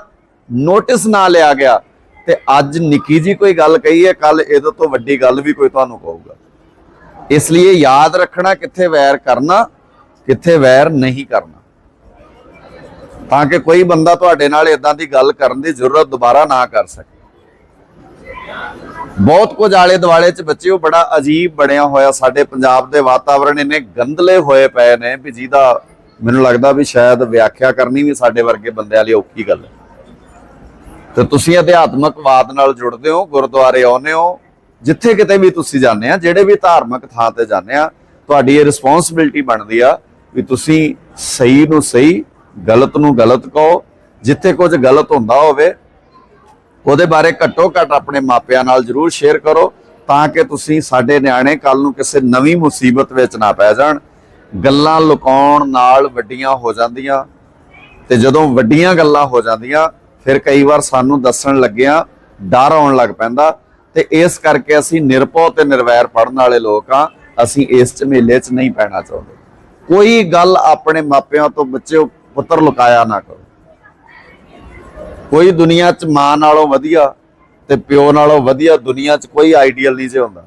ਨੋਟਿਸ ਨਾ ਲਿਆ ਗਿਆ, ਤੇ ਅੱਜ ਨਿੱਕੀ ਜੀ ਕੋਈ ਗੱਲ ਕਹੀ ਹੈ ਕੱਲ ਇਹਦੇ ਤੋਂ ਵੱਡੀ ਗੱਲ ਵੀ ਕੋਈ ਤੁਹਾਨੂੰ ਕਹੂਗਾ। ਇਸ ਲਈ ਯਾਦ ਰੱਖਣਾ, ਕਿੱਥੇ ਵੈਰ ਕਰਨਾ, ਕਿੱਥੇ ਵੈਰ ਨਹੀਂ ਕਰਨਾ। ਤਾਂ ਕਿ ਕੋਈ ਬੰਦਾ ਤੁਹਾਡੇ ਨਾਲ ਇਦਾਂ ਦੀ ਗੱਲ ਕਰਨ ਦੀ ਜ਼ਰੂਰਤ ਦੁਬਾਰਾ ਨਾ ਕਰ ਸਕੇ। ਬਹੁਤ ਕੁਝ ਆਲੇ ਦੁਆਲੇ ਚ ਬੱਚਿਓ ਬੜਾ ਅਜੀਬ ਬਣਿਆ ਹੋਇਆ ਸਾਡੇ ਪੰਜਾਬ ਦੇ ਵਾਤਾਵਰਣ, ਇੰਨੇ ਗੰਦਲੇ ਹੋਏ ਪਏ ਨੇ ਵੀ ਜਿਹਦਾ ਮੈਨੂੰ ਲੱਗਦਾ ਵੀ ਸ਼ਾਇਦ ਵਿਆਖਿਆ ਕਰਨੀ ਵੀ ਸਾਡੇ ਵਰਗੇ ਬੰਦਿਆਂ ਲਈ ਔਖੀ ਗੱਲ ਹੈ। ਤੇ ਤੁਸੀਂ ਅਧਿਆਤਮਕਵਾਦ ਨਾਲ ਜੁੜਦੇ ਹੋ, ਗੁਰਦੁਆਰੇ ਆਉਂਦੇ ਹੋ, ਜਿੱਥੇ ਕਿਤੇ ਵੀ ਤੁਸੀਂ ਜਾਂਦੇ ਆ, ਜਿਹੜੇ ਵੀ ਧਾਰਮਿਕ ਥਾਂ ਤੇ ਜਾਂਦੇ ਆ, ਤੁਹਾਡੀ ਇਹ ਰਿਸਪੌਂਸਿਬਿਲਟੀ ਬਣਦੀ ਆ ਵੀ ਤੁਸੀਂ ਸਹੀ ਨੂੰ ਸਹੀ ਗਲਤ ਨੂੰ ਗਲਤ ਕਹੋ, ਜਿੱਥੇ ਕੁਝ ਗਲਤ ਹੁੰਦਾ ਹੋਵੇ, ਉਹਦੇ ਬਾਰੇ ਘੱਟੋ ਘੱਟ ਆਪਣੇ ਮਾਪਿਆਂ ਨਾਲ ਜਰੂਰ ਸ਼ੇਅਰ ਕਰੋ, ਤਾਂ ਕਿ ਤੁਸੀਂ ਸਾਡੇ ਨਿਆਣੇ ਕੱਲ ਨੂੰ ਕਿਸੇ ਨਵੀਂ ਮੁਸੀਬਤ ਵਿੱਚ ਨਾ ਪੈ ਜਾਣ। ਗੱਲਾਂ ਲੁਕਾਉਣ ਨਾਲ ਵੱਡੀਆਂ ਹੋ ਜਾਂਦੀਆਂ ਤੇ ਜਦੋਂ ਵੱਡੀਆਂ ਗੱਲਾਂ ਹੋ ਜਾਂਦੀਆਂ, ਫਿਰ ਕਈ ਵਾਰ ਸਾਨੂੰ ਦੱਸਣ ਲੱਗਿਆਂ ਡਰ ਆਉਣ ਲੱਗ ਪੈਂਦਾ ਤੇ ਇਸ ਕਰਕੇ ਅਸੀਂ ਨਿਰਭਉ ਤੇ ਨਿਰਵੈਰ ਪੜਨ ਵਾਲੇ ਲੋਕ ਆ ਅਸੀਂ ਇਸ ਝਮੇਲੇ 'ਚ ਨਹੀਂ ਪੈਣਾ ਚਾਹੁੰਦੇ। ਕੋਈ ਗੱਲ ਆਪਣੇ ਮਾਪਿਆਂ ਤੋਂ ਬੱਚਿਓ ਪੁੱਤਰ ਲੁਕਾਇਆ ਨਾ ਕਰੋ। ਕੋਈ ਦੁਨੀਆ 'ਚ ਮਾਂ ਨਾਲੋਂ ਵਧੀਆ ਤੇ ਪਿਓ ਨਾਲੋਂ ਵਧੀਆ ਦੁਨੀਆ 'ਚ ਕੋਈ ਆਈਡੀਅਲ ਨਹੀਂ ਜੇ ਹੁੰਦਾ।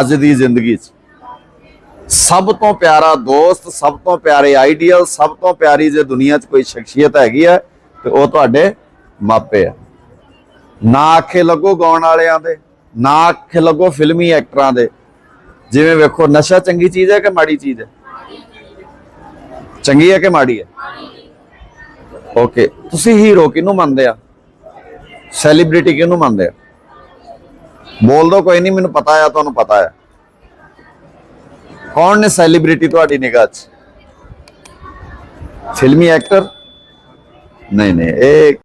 ਅੱਜ ਦੀ ਜ਼ਿੰਦਗੀ 'ਚ। ਸਭ ਤੋਂ ਪਿਆਰਾ ਦੋਸਤ, ਸਭ ਤੋਂ ਪਿਆਰੇ ਆਈਡੀਅਲ, ਸਭ ਤੋਂ ਪਿਆਰੀ ਜੇ ਦੁਨੀਆ 'ਚ ਕੋਈ ਸ਼ਖਸੀਅਤ ਹੈਗੀ ਹੈ ਤੇ ਉਹ ਤੁਹਾਡੇ ਮਾਪੇ ਆ। ਨਾ ਆਖੇ ਲੱਗੋ ਗਾਉਣ ਵਾਲਿਆਂ ਦੇ, ਨਾ ਆਖੇ ਲੱਗੋ ਫਿਲਮੀ ਐਕਟਰਾਂ ਦੇ। ਜਿਵੇਂ ਵੇਖੋ, ਨਸ਼ਾ ਚੰਗੀ ਚੀਜ਼ ਹੈ ਕਿ ਮਾੜੀ ਚੀਜ਼ ਹੈ? ਚੰਗੀ ਹੈ ਕਿ ਮਾੜੀ ਹੈ? ਓਕੇ ਤੁਸੀਂ ਹੀਰੋ ਕਿਹਨੂੰ ਮੰਨਦੇ ਆ? ਸੈਲੀਬ੍ਰਿਟੀ ਕਿਹਨੂੰ ਮੰਨਦੇ ਆ? ਬੋਲ ਦੋ ਕੋਈ ਨਹੀਂ, ਮੈਨੂੰ ਪਤਾ ਆ, ਤੁਹਾਨੂੰ ਪਤਾ ਆ। ਕੌਣ ਨੇ ਸੈਲੀਬ੍ਰਿਟੀ ਤੁਹਾਡੀ ਨਿਗਾਹ 'ਚ? ਫਿਲਮੀ ਐਕਟਰ ਨਹੀਂ ਨਹੀਂ, ਇਹ